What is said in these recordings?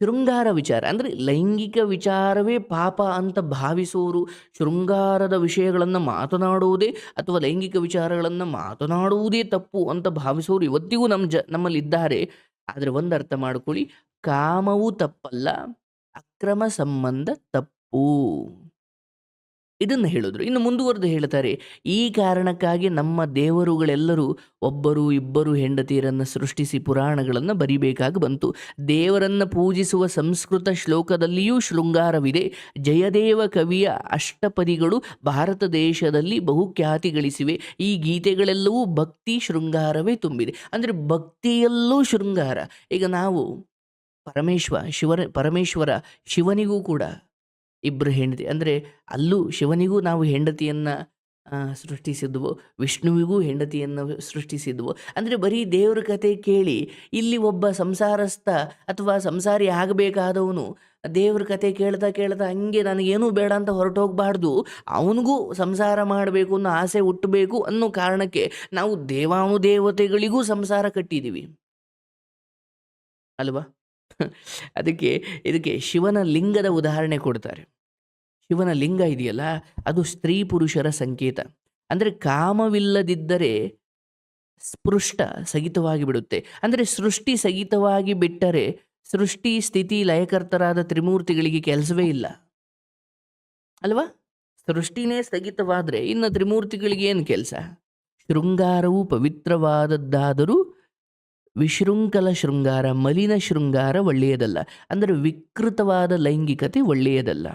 ಶೃಂಗಾರ ವಿಚಾರ. ಅಂದರೆ ಲೈಂಗಿಕ ವಿಚಾರವೇ ಪಾಪ ಅಂತ ಭಾವಿಸೋರು ಶೃಂಗಾರದ ವಿಷಯಗಳನ್ನು ಮಾತನಾಡುವುದೇ ಅಥವಾ ಲೈಂಗಿಕ ವಿಚಾರಗಳನ್ನು ಮಾತನಾಡುವುದೇ ತಪ್ಪು ಅಂತ ಭಾವಿಸೋರು ಇವತ್ತಿಗೂ ನಮ್ಮ ಜ ನಮ್ಮಲ್ಲಿದ್ದಾರೆ ಆದರೆ ಒಂದು ಅರ್ಥ ಮಾಡ್ಕೊಳ್ಳಿ. ಕಾಮವೂ ತಪ್ಪಲ್ಲ, ಅಕ್ರಮ ಸಂಬಂಧ ತಪ್ಪು. ಇದನ್ನು ಹೇಳಿದ್ರು. ಇನ್ನು ಮುಂದುವರೆದು ಹೇಳ್ತಾರೆ, ಈ ಕಾರಣಕ್ಕಾಗಿ ನಮ್ಮ ದೇವರುಗಳೆಲ್ಲರೂ ಒಬ್ಬರು ಇಬ್ಬರು ಹೆಂಡತಿಯರನ್ನು ಸೃಷ್ಟಿಸಿ ಪುರಾಣಗಳನ್ನು ಬರಿಬೇಕಾಗಿ ಬಂತು. ದೇವರನ್ನು ಪೂಜಿಸುವ ಸಂಸ್ಕೃತ ಶ್ಲೋಕದಲ್ಲಿಯೂ ಶೃಂಗಾರವಿದೆ. ಜಯದೇವ ಕವಿಯ ಅಷ್ಟಪದಿಗಳು ಭಾರತ ದೇಶದಲ್ಲಿ ಬಹುಖ್ಯಾತಿ ಗಳಿಸಿವೆ ಈ ಗೀತೆಗಳೆಲ್ಲವೂ ಭಕ್ತಿ ಶೃಂಗಾರವೇ ತುಂಬಿದೆ. ಅಂದರೆ ಭಕ್ತಿಯಲ್ಲೂ ಶೃಂಗಾರ. ಈಗ ನಾವು ಪರಮೇಶ್ವರ ಶಿವರ, ಪರಮೇಶ್ವರ ಶಿವನಿಗೂ ಕೂಡ ಇಬ್ಬರು ಹೆಂಡತಿ. ಅಂದರೆ ಅಲ್ಲೂ ಶಿವನಿಗೂ ನಾವು ಹೆಂಡತಿಯನ್ನು ಸೃಷ್ಟಿಸಿದ್ವು. ವಿಷ್ಣುವಿಗೂ ಹೆಂಡತಿಯನ್ನು ಸೃಷ್ಟಿಸಿದ್ವು. ಅಂದರೆ ಬರೀ ದೇವ್ರ ಕತೆ ಕೇಳಿ ಇಲ್ಲಿ ಒಬ್ಬ ಸಂಸಾರಸ್ಥ ಅಥವಾ ಸಂಸಾರಿ ಆಗಬೇಕಾದವನು ದೇವ್ರ ಕತೆ ಕೇಳ್ತಾ ಕೇಳ್ತಾ ಹಂಗೆ ನನಗೇನೂ ಬೇಡ ಅಂತ ಹೊರಟೋಗ್ಬಾರ್ದು. ಅವನಿಗೂ ಸಂಸಾರ ಮಾಡಬೇಕು ಅನ್ನೋ ಆಸೆ ಹುಟ್ಟಬೇಕು ಅನ್ನೋ ಕಾರಣಕ್ಕೆ ನಾವು ದೇವಾನುದೇವತೆಗಳಿಗೂ ಸಂಸಾರ ಕಟ್ಟಿದ್ದೀವಿ. ಅಲ್ವಾ? ಅದಕ್ಕೆ ಇದಕ್ಕೆ ಶಿವನ ಲಿಂಗದ ಉದಾಹರಣೆ ಕೊಡ್ತಾರೆ. ಶಿವನ ಲಿಂಗ ಇದೆಯಲ್ಲ, ಅದು ಸ್ತ್ರೀ ಪುರುಷರ ಸಂಕೇತ. ಅಂದರೆ ಕಾಮವಿಲ್ಲದಿದ್ದರೆ ಸ್ಪೃಷ್ಟ ಸಹಿತವಾಗಿ ಬಿಡುತ್ತೆ. ಅಂದರೆ ಸೃಷ್ಟಿ ಸಹಿತವಾಗಿ ಬಿಟ್ಟರೆ ಸೃಷ್ಟಿ, ಸ್ಥಿತಿ, ಲಯಕರ್ತರಾದ ತ್ರಿಮೂರ್ತಿಗಳಿಗೆ ಕೆಲಸವೇ ಇಲ್ಲ. ಅಲ್ವಾ? ಸೃಷ್ಟಿನೇ ಸ್ಥಗಿತವಾದರೆ ಇನ್ನು ತ್ರಿಮೂರ್ತಿಗಳಿಗೆ ಏನು ಕೆಲಸ? ಶೃಂಗಾರವು ಪವಿತ್ರವಾದದ್ದಾದರೂ ವಿಶೃಂಖಲ ಶೃಂಗಾರ, ಮಲಿನ ಶೃಂಗಾರ ಒಳ್ಳೆಯದಲ್ಲ. ಅಂದರೆ ವಿಕೃತವಾದ ಲೈಂಗಿಕತೆ ಒಳ್ಳೆಯದಲ್ಲ.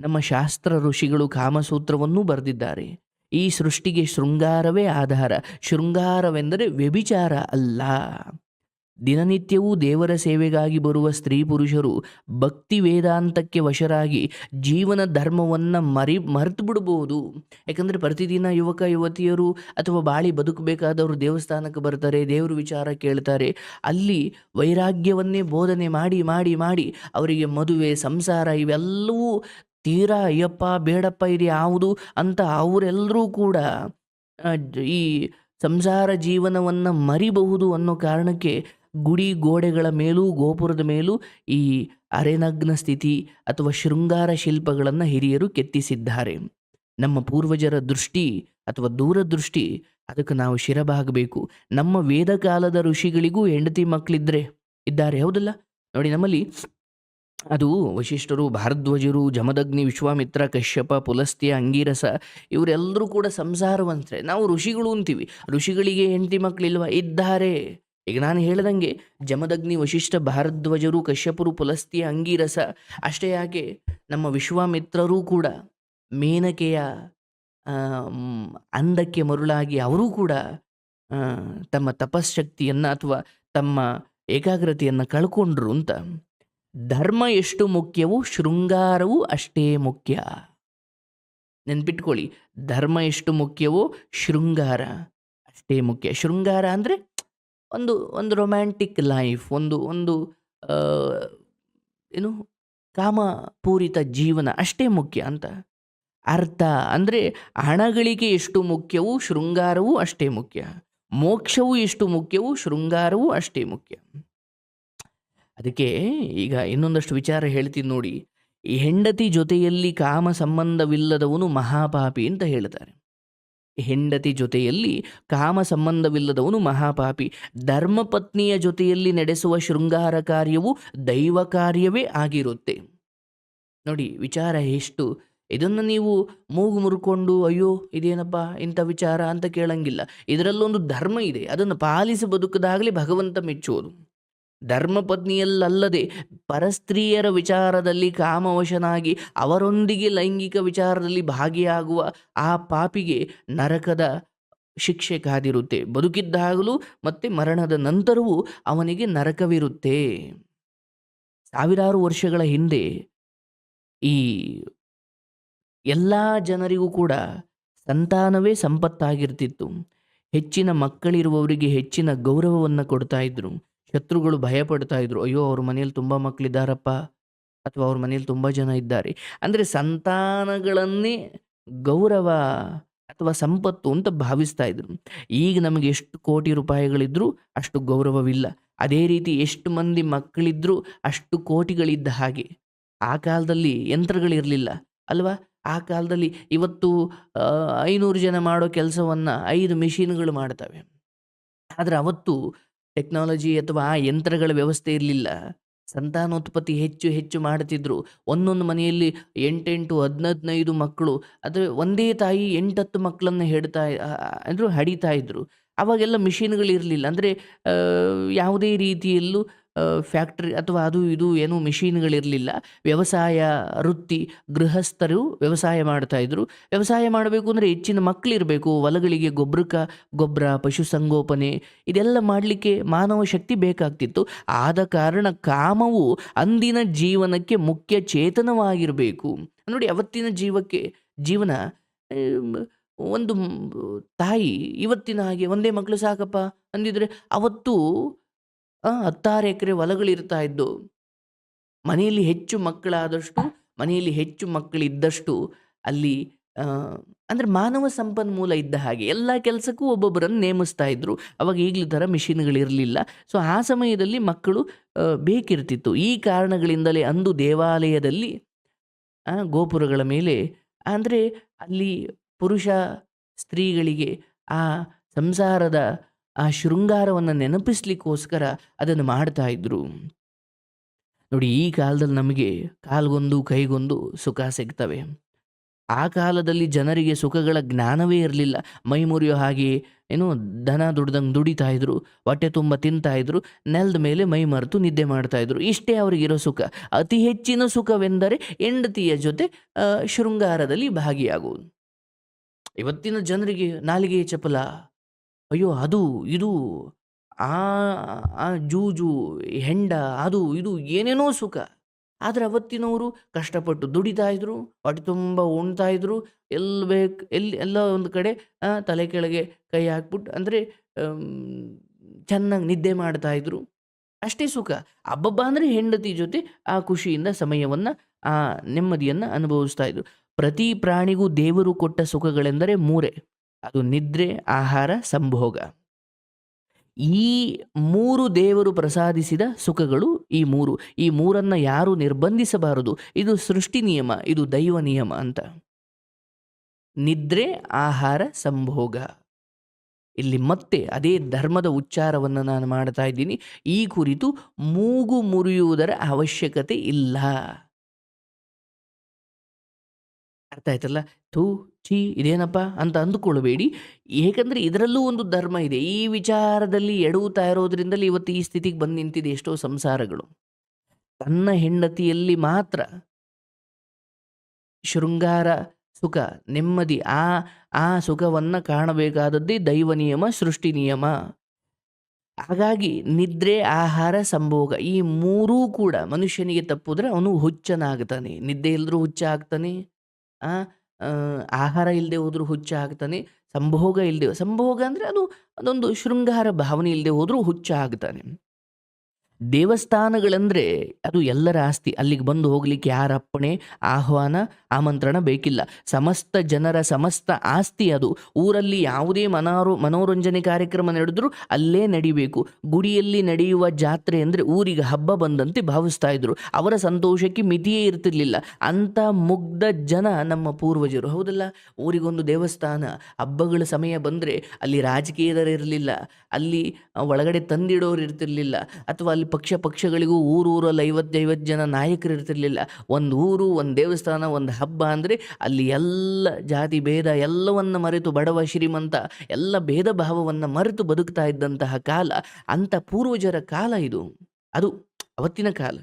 ನಮ್ಮ ಶಾಸ್ತ್ರ ಋಷಿಗಳು ಕಾಮಸೂತ್ರವನ್ನೂ ಬರೆದಿದ್ದಾರೆ. ಈ ಸೃಷ್ಟಿಗೆ ಶೃಂಗಾರವೇ ಆಧಾರ. ಶೃಂಗಾರವೆಂದರೆ ವ್ಯಭಿಚಾರ ಅಲ್ಲ. ದಿನನಿತ್ಯವೂ ದೇವರ ಸೇವೆಗಾಗಿ ಬರುವ ಸ್ತ್ರೀ ಪುರುಷರು ಭಕ್ತಿ ವೇದಾಂತಕ್ಕೆ ವಶರಾಗಿ ಜೀವನ ಧರ್ಮವನ್ನು ಮರಿ ಮರೆತು ಬಿಡ್ಬೋದು ಯಾಕಂದರೆ ಪ್ರತಿದಿನ ಯುವಕ, ಯುವತಿಯರು ಅಥವಾ ಬಾಳಿ ಬದುಕಬೇಕಾದವರು ದೇವಸ್ಥಾನಕ್ಕೆ ಬರ್ತಾರೆ, ದೇವ್ರ ವಿಚಾರ ಕೇಳ್ತಾರೆ. ಅಲ್ಲಿ ವೈರಾಗ್ಯವನ್ನೇ ಬೋಧನೆ ಮಾಡಿ ಮಾಡಿ ಮಾಡಿ ಅವರಿಗೆ ಮದುವೆ, ಸಂಸಾರ ಇವೆಲ್ಲವೂ ತೀರಾ ಅಯ್ಯಪ್ಪ, ಬೇಡಪ್ಪ ಇದು ಯಾವುದು ಅಂತ ಅವರೆಲ್ಲರೂ ಕೂಡ ಈ ಸಂಸಾರ ಜೀವನವನ್ನು ಮರಿಬಹುದು ಅನ್ನೋ ಕಾರಣಕ್ಕೆ ಗುಡಿ ಗೋಡೆಗಳ ಮೇಲೂ, ಗೋಪುರದ ಮೇಲೂ ಈ ಅರೆನಗ್ನ ಸ್ಥಿತಿ ಅಥವಾ ಶೃಂಗಾರ ಶಿಲ್ಪಗಳನ್ನು ಹಿರಿಯರು ಕೆತ್ತಿಸಿದ್ದಾರೆ. ನಮ್ಮ ಪೂರ್ವಜರ ದೃಷ್ಟಿ ಅಥವಾ ದೂರದೃಷ್ಟಿ ಅದಕ್ಕೆ ನಾವು ಶಿರಬಾಗಬೇಕು. ನಮ್ಮ ವೇದ ಕಾಲದ ಋಷಿಗಳಿಗೂ ಹೆಂಡತಿ ಮಕ್ಕಳಿದ್ರೆ ಇದ್ದಾರೆ, ಹೌದಲ್ಲ? ನೋಡಿ ನಮ್ಮಲ್ಲಿ ಅದು ವಶಿಷ್ಠರು, ಭಾರದ್ವಜರು, ಜಮದಗ್ನಿ, ವಿಶ್ವಾಮಿತ್ರ, ಕಶ್ಯಪ, ಪುಲಸ್ತ್ಯ, ಅಂಗೀರಸ ಇವರೆಲ್ಲರೂ ಕೂಡ ಸಂಸಾರವಂತ್ರೆ. ನಾವು ಋಷಿಗಳು ಅಂತೀವಿ. ಋಷಿಗಳಿಗೆ ಹೆಂಡತಿ ಮಕ್ಕಳಿಲ್ವಾ ಇದ್ದಾರೆ. ಈಗ ನಾನು ಹೇಳ್ದಂಗೆ ಜಮದಗ್ನಿ ವಶಿಷ್ಠ ಭಾರದ್ವಜರು ಕಶ್ಯಪರು ಪುಲಸ್ತಿಯ ಅಂಗೀರಸ ಅಷ್ಟೇ ಯಾಕೆ ನಮ್ಮ ವಿಶ್ವಾಮಿತ್ರರೂ ಕೂಡ ಮೇನಕೆಯ ಅಂದಕ್ಕೆ ಮರುಳಾಗಿ ಅವರೂ ಕೂಡ ತಮ್ಮ ತಪಶ್ಶಕ್ತಿಯನ್ನು ಅಥವಾ ತಮ್ಮ ಏಕಾಗ್ರತೆಯನ್ನು ಕಳ್ಕೊಂಡ್ರು ಅಂತ. ಧರ್ಮ ಎಷ್ಟು ಮುಖ್ಯವೋ ಶೃಂಗಾರವೂ ಅಷ್ಟೇ ಮುಖ್ಯ. ನೆನ್ಪಿಟ್ಕೊಳ್ಳಿ, ಧರ್ಮ ಎಷ್ಟು ಮುಖ್ಯವೋ ಶೃಂಗಾರ ಅಷ್ಟೇ ಮುಖ್ಯ. ಶೃಂಗಾರ ಅಂದರೆ ಒಂದು ಒಂದು ರೊಮ್ಯಾಂಟಿಕ್ ಲೈಫ್ ಒಂದು ಒಂದು ಏನು ಕಾಮಪೂರಿತ ಜೀವನ ಅಷ್ಟೇ ಮುಖ್ಯ ಅಂತ ಅರ್ಥ. ಅಂದರೆ ಹಣಗಳಿಗೆ ಎಷ್ಟು ಮುಖ್ಯವೂ ಶೃಂಗಾರವೂ ಅಷ್ಟೇ ಮುಖ್ಯ. ಮೋಕ್ಷವೂ ಎಷ್ಟು ಮುಖ್ಯವೂ ಶೃಂಗಾರವೂ ಅಷ್ಟೇ ಮುಖ್ಯ. ಅದಕ್ಕೆ ಈಗ ಇನ್ನೊಂದಷ್ಟು ವಿಚಾರ ಹೇಳ್ತೀನಿ ನೋಡಿ. ಈ ಹೆಂಡತಿ ಜೊತೆಯಲ್ಲಿ ಕಾಮ ಸಂಬಂಧವಿಲ್ಲದವನು ಮಹಾಪಾಪಿ ಅಂತ ಹೇಳ್ತಾರೆ ಹೆಂಡತಿ ಜೊತೆಯಲ್ಲಿ ಕಾಮ ಸಂಬಂಧವಿಲ್ಲದವನು ಮಹಾಪಾಪಿ. ಧರ್ಮಪತ್ನಿಯ ಜೊತೆಯಲ್ಲಿ ನಡೆಸುವ ಶೃಂಗಾರ ಕಾರ್ಯವು ದೈವ ಕಾರ್ಯವೇ ಆಗಿರುತ್ತೆ. ನೋಡಿ, ವಿಚಾರ ಎಷ್ಟು? ಇದನ್ನು ನೀವು ಮೂಗು ಮುರ್ಕೊಂಡು, ಅಯ್ಯೋ, ಇದೇನಪ್ಪ, ಇಂಥ ವಿಚಾರ ಅಂತ ಕೇಳಂಗಿಲ್ಲ. ಇದರಲ್ಲೊಂದು ಧರ್ಮ ಇದೆ. ಅದನ್ನು ಪಾಲಿಸಿ ಬದುಕದಾಗಲಿ ಭಗವಂತ ಮೆಚ್ಚುವುದು ಧರ್ಮಪತ್ನಿಯಲ್ಲದೆ ಪರಸ್ತ್ರೀಯರ ವಿಚಾರದಲ್ಲಿ ಕಾಮವಶನಾಗಿ ಅವರೊಂದಿಗೆ ಲೈಂಗಿಕ ವಿಚಾರದಲ್ಲಿ ಭಾಗಿಯಾಗುವ ಆ ಪಾಪಿಗೆ ನರಕದ ಶಿಕ್ಷೆ ಕಾದಿರುತ್ತೆ. ಬದುಕಿದ್ದಾಗಲೂ ಮತ್ತೆ ಮರಣದ ನಂತರವೂ ಅವನಿಗೆ ನರಕವಿರುತ್ತೆ. ಸಾವಿರಾರು ವರ್ಷಗಳ ಹಿಂದೆ ಈ ಎಲ್ಲ ಜನರಿಗೂ ಕೂಡ ಸಂತಾನವೇ ಸಂಪತ್ತಾಗಿರ್ತಿತ್ತು. ಹೆಚ್ಚಿನ ಮಕ್ಕಳಿರುವವರಿಗೆ ಹೆಚ್ಚಿನ ಗೌರವವನ್ನು ಕೊಡ್ತಾ ಇದ್ರು. ಶತ್ರುಗಳು ಭಯಪಡ್ತಾ ಇದ್ರು, ಅಯ್ಯೋ, ಅವ್ರ ಮನೇಲಿ ತುಂಬ ಮಕ್ಕಳಿದ್ದಾರಪ್ಪ ಅಥವಾ ಅವ್ರ ಮನೇಲಿ ತುಂಬ ಜನ ಇದ್ದಾರೆ. ಅಂದರೆ ಸಂತಾನಗಳನ್ನೇ ಗೌರವ ಅಥವಾ ಸಂಪತ್ತು ಅಂತ ಭಾವಿಸ್ತಾ ಇದ್ರು. ಈಗ ನಮಗೆ ಎಷ್ಟು ಕೋಟಿ ರೂಪಾಯಿಗಳಿದ್ರೂ ಅಷ್ಟು ಗೌರವವಿಲ್ಲ. ಅದೇ ರೀತಿ ಎಷ್ಟು ಮಂದಿ ಮಕ್ಕಳಿದ್ರೂ ಅಷ್ಟು ಕೋಟಿಗಳಿದ್ದ ಹಾಗೆ. ಆ ಕಾಲದಲ್ಲಿ ಯಂತ್ರಗಳಿರಲಿಲ್ಲ ಅಲ್ವಾ? ಆ ಕಾಲದಲ್ಲಿ ಇವತ್ತು ಐನೂರು ಜನ ಮಾಡೋ ಕೆಲಸವನ್ನು ಐದು ಮಿಷಿನ್ಗಳು ಮಾಡ್ತವೆ. ಆದರೆ ಅವತ್ತು ಟೆಕ್ನಾಲಜಿ ಅಥವಾ ಆ ಯಂತ್ರಗಳ ವ್ಯವಸ್ಥೆ ಇರಲಿಲ್ಲ. ಸಂತಾನೋತ್ಪತ್ತಿ ಹೆಚ್ಚು ಹೆಚ್ಚು ಮಾಡ್ತಿದ್ರು. ಒಂದೊಂದು ಮನೆಯಲ್ಲಿ ಎಂಟೆಂಟು ಹದಿನೈದು ಮಕ್ಕಳು. ಆದರೆ ಒಂದೇ ತಾಯಿ ಎಂಟತ್ತು ಮಕ್ಕಳನ್ನು ಹೇಳ್ತಾ ಅಂದರು ಹಡಿತಾ ಇದ್ದರು ಅವಾಗೆಲ್ಲ ಮಿಷಿನ್ಗಳಿರಲಿಲ್ಲ ಅಂದರೆ ಯಾವುದೇ ರೀತಿಯಲ್ಲೂ ಫ್ಯಾಕ್ಟ್ರಿ ಅಥವಾ ಅದು ಇದು ಏನು ಮಿಷಿನ್ಗಳಿರಲಿಲ್ಲ. ವ್ಯವಸಾಯ ವೃತ್ತಿ ಗೃಹಸ್ಥರು ವ್ಯವಸಾಯ ಮಾಡ್ತಾ ಇದ್ರು. ವ್ಯವಸಾಯ ಮಾಡಬೇಕು ಅಂದರೆ ಹೆಚ್ಚಿನ ಮಕ್ಕಳಿರಬೇಕು ಹೊಲಗಳಿಗೆ ಗೊಬ್ಬರಕ ಗೊಬ್ಬರ ಪಶುಸಂಗೋಪನೆ ಇದೆಲ್ಲ ಮಾಡಲಿಕ್ಕೆ ಮಾನವ ಶಕ್ತಿ ಬೇಕಾಗ್ತಿತ್ತು. ಆದ ಕಾರಣ ಕಾಮವು ಅಂದಿನ ಜೀವನಕ್ಕೆ ಮುಖ್ಯ ಚೇತನವಾಗಿರಬೇಕು. ನೋಡಿ, ಅವತ್ತಿನ ಜೀವಕ್ಕೆ ಜೀವನ ಒಂದು ತಾಯಿ ಇವತ್ತಿನ ಹಾಗೆ, ಒಂದೇ ಮಕ್ಕಳು ಸಾಕಪ್ಪ ಅಂದಿದ್ರೆ ಅವತ್ತು ಹತ್ತಾರು ಎಕರೆ ಹೊಲಗಳಿರ್ತಾ ಇದ್ದು, ಮನೆಯಲ್ಲಿ ಹೆಚ್ಚು ಮಕ್ಕಳಾದಷ್ಟು, ಮನೆಯಲ್ಲಿ ಹೆಚ್ಚು ಮಕ್ಕಳಿದ್ದಷ್ಟು ಅಲ್ಲಿ ಅಂದರೆ ಮಾನವ ಸಂಪನ್ಮೂಲ ಇದ್ದ ಹಾಗೆ ಎಲ್ಲ ಕೆಲಸಕ್ಕೂ ಒಬ್ಬೊಬ್ಬರನ್ನು ನೇಮಿಸ್ತಾ ಇದ್ದರು ಅವಾಗ ಈಗಲೂ ಥರ ಮಿಷಿನ್ಗಳಿರಲಿಲ್ಲ ಸೊ ಆ ಸಮಯದಲ್ಲಿ ಮಕ್ಕಳು ಬೇಕಿರ್ತಿತ್ತು. ಈ ಕಾರಣಗಳಿಂದಲೇ ಅಂದು ದೇವಾಲಯದಲ್ಲಿ ಗೋಪುರಗಳ ಮೇಲೆ, ಅಂದರೆ ಅಲ್ಲಿ ಪುರುಷ ಸ್ತ್ರೀಗಳಿಗೆ ಆ ಸಂಸಾರದ ಆ ಶೃಂಗಾರವನ್ನು ನೆನಪಿಸ್ಲಿಕ್ಕೋಸ್ಕರ ಅದನ್ನು ಮಾಡ್ತಾ ಇದ್ರು. ನೋಡಿ, ಈ ಕಾಲದಲ್ಲಿ ನಮಗೆ ಕಾಲ್ಗೊಂದು, ಕೈಗೊಂದು ಸುಖ ಸಿಗ್ತವೆ. ಆ ಕಾಲದಲ್ಲಿ ಜನರಿಗೆ ಸುಖಗಳ ಜ್ಞಾನವೇ ಇರಲಿಲ್ಲ. ಮೈ ಮುರಿಯೋ ಹಾಗೆ ಏನು ದನ ದುಡ್ದಂಗೆ ದುಡಿತಾ ಇದ್ರು, ಹೊಟ್ಟೆ ತುಂಬ ತಿಂತಾ ಇದ್ರು, ನೆಲದ ಮೇಲೆ ಮೈ ಮರೆತು ನಿದ್ದೆ ಮಾಡ್ತಾ ಇದ್ರು. ಇಷ್ಟೇ ಅವರಿಗಿರೋ ಸುಖ. ಅತಿ ಹೆಚ್ಚಿನ ಸುಖವೆಂದರೆ ಹೆಂಡತಿಯ ಜೊತೆ ಶೃಂಗಾರದಲ್ಲಿ ಭಾಗಿಯಾಗುವುದು. ಇವತ್ತಿನ ಜನರಿಗೆ ನಾಲಿಗೆ ಚಪಲ ಅಯ್ಯೋ! ಅದು, ಇದು, ಆ ಆ ಜೂಜು, ಹೆಂಡ, ಅದು, ಇದು ಏನೇನೋ ಸುಖ. ಆದರೆ ಅವತ್ತಿನವರು ಕಷ್ಟಪಟ್ಟು ದುಡಿತಾ ಇದ್ರು, ಹೊಟ್ಟೆ ತುಂಬ ಉಣ್ತಾ ಇದ್ರು ಎಲ್ಲಿ ಬೇಕು, ಎಲ್ಲಿ, ಎಲ್ಲ ಒಂದು ಕಡೆ ತಲೆ ಕೆಳಗೆ ಕೈ ಹಾಕ್ಬಿಟ್ಟು ಅಂದರೆ ಚೆನ್ನಾಗಿ ನಿದ್ದೆ ಮಾಡ್ತಾ ಇದ್ರು. ಅಷ್ಟೇ ಸುಖ. ಹಬ್ಬಬ್ಬ ಅಂದರೆ ಹೆಂಡತಿ ಜೊತೆ ಆ ಖುಷಿಯಿಂದ ಸಮಯವನ್ನು, ಆ ನೆಮ್ಮದಿಯನ್ನು ಅನುಭವಿಸ್ತಾ ಇದ್ರು. ಪ್ರತಿ ಪ್ರಾಣಿಗೂ ದೇವರು ಕೊಟ್ಟ ಸುಖಗಳೆಂದರೆ ಮೂರೇ. ಅದು ನಿದ್ರೆ, ಆಹಾರ, ಸಂಭೋಗ. ಈ ಮೂರು ದೇವರು ಪ್ರಸಾದಿಸಿದ ಸುಖಗಳು ಈ ಮೂರು. ಈ ಮೂರನ್ನ ಯಾರು ನಿರ್ಬಂಧಿಸಬಾರದು? ಇದು ಸೃಷ್ಟಿ ನಿಯಮ, ಇದು ದೈವ ನಿಯಮ ಅಂತ. ನಿದ್ರೆ, ಆಹಾರ, ಸಂಭೋಗ. ಇಲ್ಲಿ ಮತ್ತೆ ಅದೇ ಧರ್ಮದ ಉಚ್ಚಾರವನ್ನು ನಾನು ಮಾಡ್ತಾ ಇದ್ದೀನಿ. ಈ ಕುರಿತು ಮೂಗು ಮುರಿಯುವುದರ ಅವಶ್ಯಕತೆ ಇಲ್ಲ. ಅರ್ಥ ಆಯ್ತಲ್ಲ? ಥೂ ಛೀ ಇದೇನಪ್ಪ ಅಂತ ಅಂದುಕೊಳ್ಳಬೇಡಿ. ಏಕೆಂದರೆ ಇದರಲ್ಲೂ ಒಂದು ಧರ್ಮ ಇದೆ. ಈ ವಿಚಾರದಲ್ಲಿ ಎಡುತ್ತಾ ಇರೋದ್ರಿಂದಲೇ ಇವತ್ತು ಈ ಸ್ಥಿತಿಗೆ ಬಂದು ನಿಂತಿದೆ ಎಷ್ಟೋ ಸಂಸಾರಗಳು. ತನ್ನ ಹೆಂಡತಿಯಲ್ಲಿ ಮಾತ್ರ ಶೃಂಗಾರ ಸುಖ, ನೆಮ್ಮದಿ, ಆ ಆ ಸುಖವನ್ನು ಕಾಣಬೇಕಾದದ್ದೇ ದೈವ ನಿಯಮ, ಸೃಷ್ಟಿ ನಿಯಮ. ಹಾಗಾಗಿ ನಿದ್ರೆ, ಆಹಾರ, ಸಂಭೋಗ ಈ ಮೂರೂ ಕೂಡ ಮನುಷ್ಯನಿಗೆ ತಪ್ಪಿದ್ರೆ ಅವನು ಹುಚ್ಚನಾಗ್ತಾನೆ. ನಿದ್ದೆ ಎಲ್ಲರೂ ಹುಚ್ಚ ಆಗ್ತಾನೆ ಆ ಆಹಾರ ಇಲ್ಲದೆ ಹೋದರೂ ಹುಚ್ಚ ಆಗ್ತಾನೆ ಸಂಭೋಗ ಇಲ್ಲದೆ ಸಂಭೋಗ ಅಂದರೆ ಅದು ಅದೊಂದು ಶೃಂಗಾರ ಭಾವನೆ ಇಲ್ಲದೆ ಹೋದರೂ ಹುಚ್ಚ ಆಗ್ತಾನೆ ದೇವಸ್ಥಾನಗಳಂದರೆ ಅದು ಎಲ್ಲರ ಆಸ್ತಿ. ಅಲ್ಲಿಗೆ ಬಂದು ಹೋಗ್ಲಿಕ್ಕೆ ಯಾರ ಅಪ್ಪಣೆ, ಆಹ್ವಾನ, ಆಮಂತ್ರಣ ಬೇಕಿಲ್ಲ. ಸಮಸ್ತ ಜನರ ಸಮಸ್ತ ಆಸ್ತಿ ಅದು. ಊರಲ್ಲಿ ಯಾವುದೇ ಮನಾರು, ಮನೋರಂಜನೆ ಕಾರ್ಯಕ್ರಮ ನಡೆದ್ರೂ ಅಲ್ಲೇ ನಡಿಬೇಕು. ಗುಡಿಯಲ್ಲಿ ನಡೆಯುವ ಜಾತ್ರೆ ಅಂದರೆ ಊರಿಗೆ ಹಬ್ಬ ಬಂದಂತೆ ಭಾವಿಸ್ತಾ ಇದ್ರು. ಅವರ ಸಂತೋಷಕ್ಕೆ ಮಿತಿಯೇ ಇರ್ತಿರ್ಲಿಲ್ಲ. ಅಂಥ ಮುಗ್ಧ ಜನ ನಮ್ಮ ಪೂರ್ವಜರು. ಹೌದಲ್ಲ? ಊರಿಗೊಂದು ದೇವಸ್ಥಾನ, ಹಬ್ಬಗಳ ಸಮಯ ಬಂದರೆ ಅಲ್ಲಿ ರಾಜಕೀಯದರಿರಲಿಲ್ಲ ಅಲ್ಲಿ ಒಳಗಡೆ ತಂದಿಡೋರು ಇರ್ತಿರ್ಲಿಲ್ಲ. ಅಥವಾ ಅಲ್ಲಿ ಪಕ್ಷ ಪಕ್ಷಗಳಿಗೂ ಊರೂರಲ್ಲಿ ಐವತ್ತೈವತ್ತು ಜನ ನಾಯಕರು ಇರ್ತಿರ್ಲಿಲ್ಲ. ಒಂದು ಊರು, ಒಂದು ದೇವಸ್ಥಾನ, ಒಂದು ಹಬ್ಬ ಅಂದರೆ ಅಲ್ಲಿ ಎಲ್ಲ ಜಾತಿ ಭೇದ ಎಲ್ಲವನ್ನು ಮರೆತು ಬಡವ ಶ್ರೀಮಂತ ಎಲ್ಲ ಭೇದ ಭಾವವನ್ನು ಮರೆತು ಬದುಕ್ತಾ ಇದ್ದಂತಹ ಕಾಲ ಅಂಥ ಪೂರ್ವಜರ ಕಾಲ ಇದು. ಅದು ಅವತ್ತಿನ ಕಾಲ.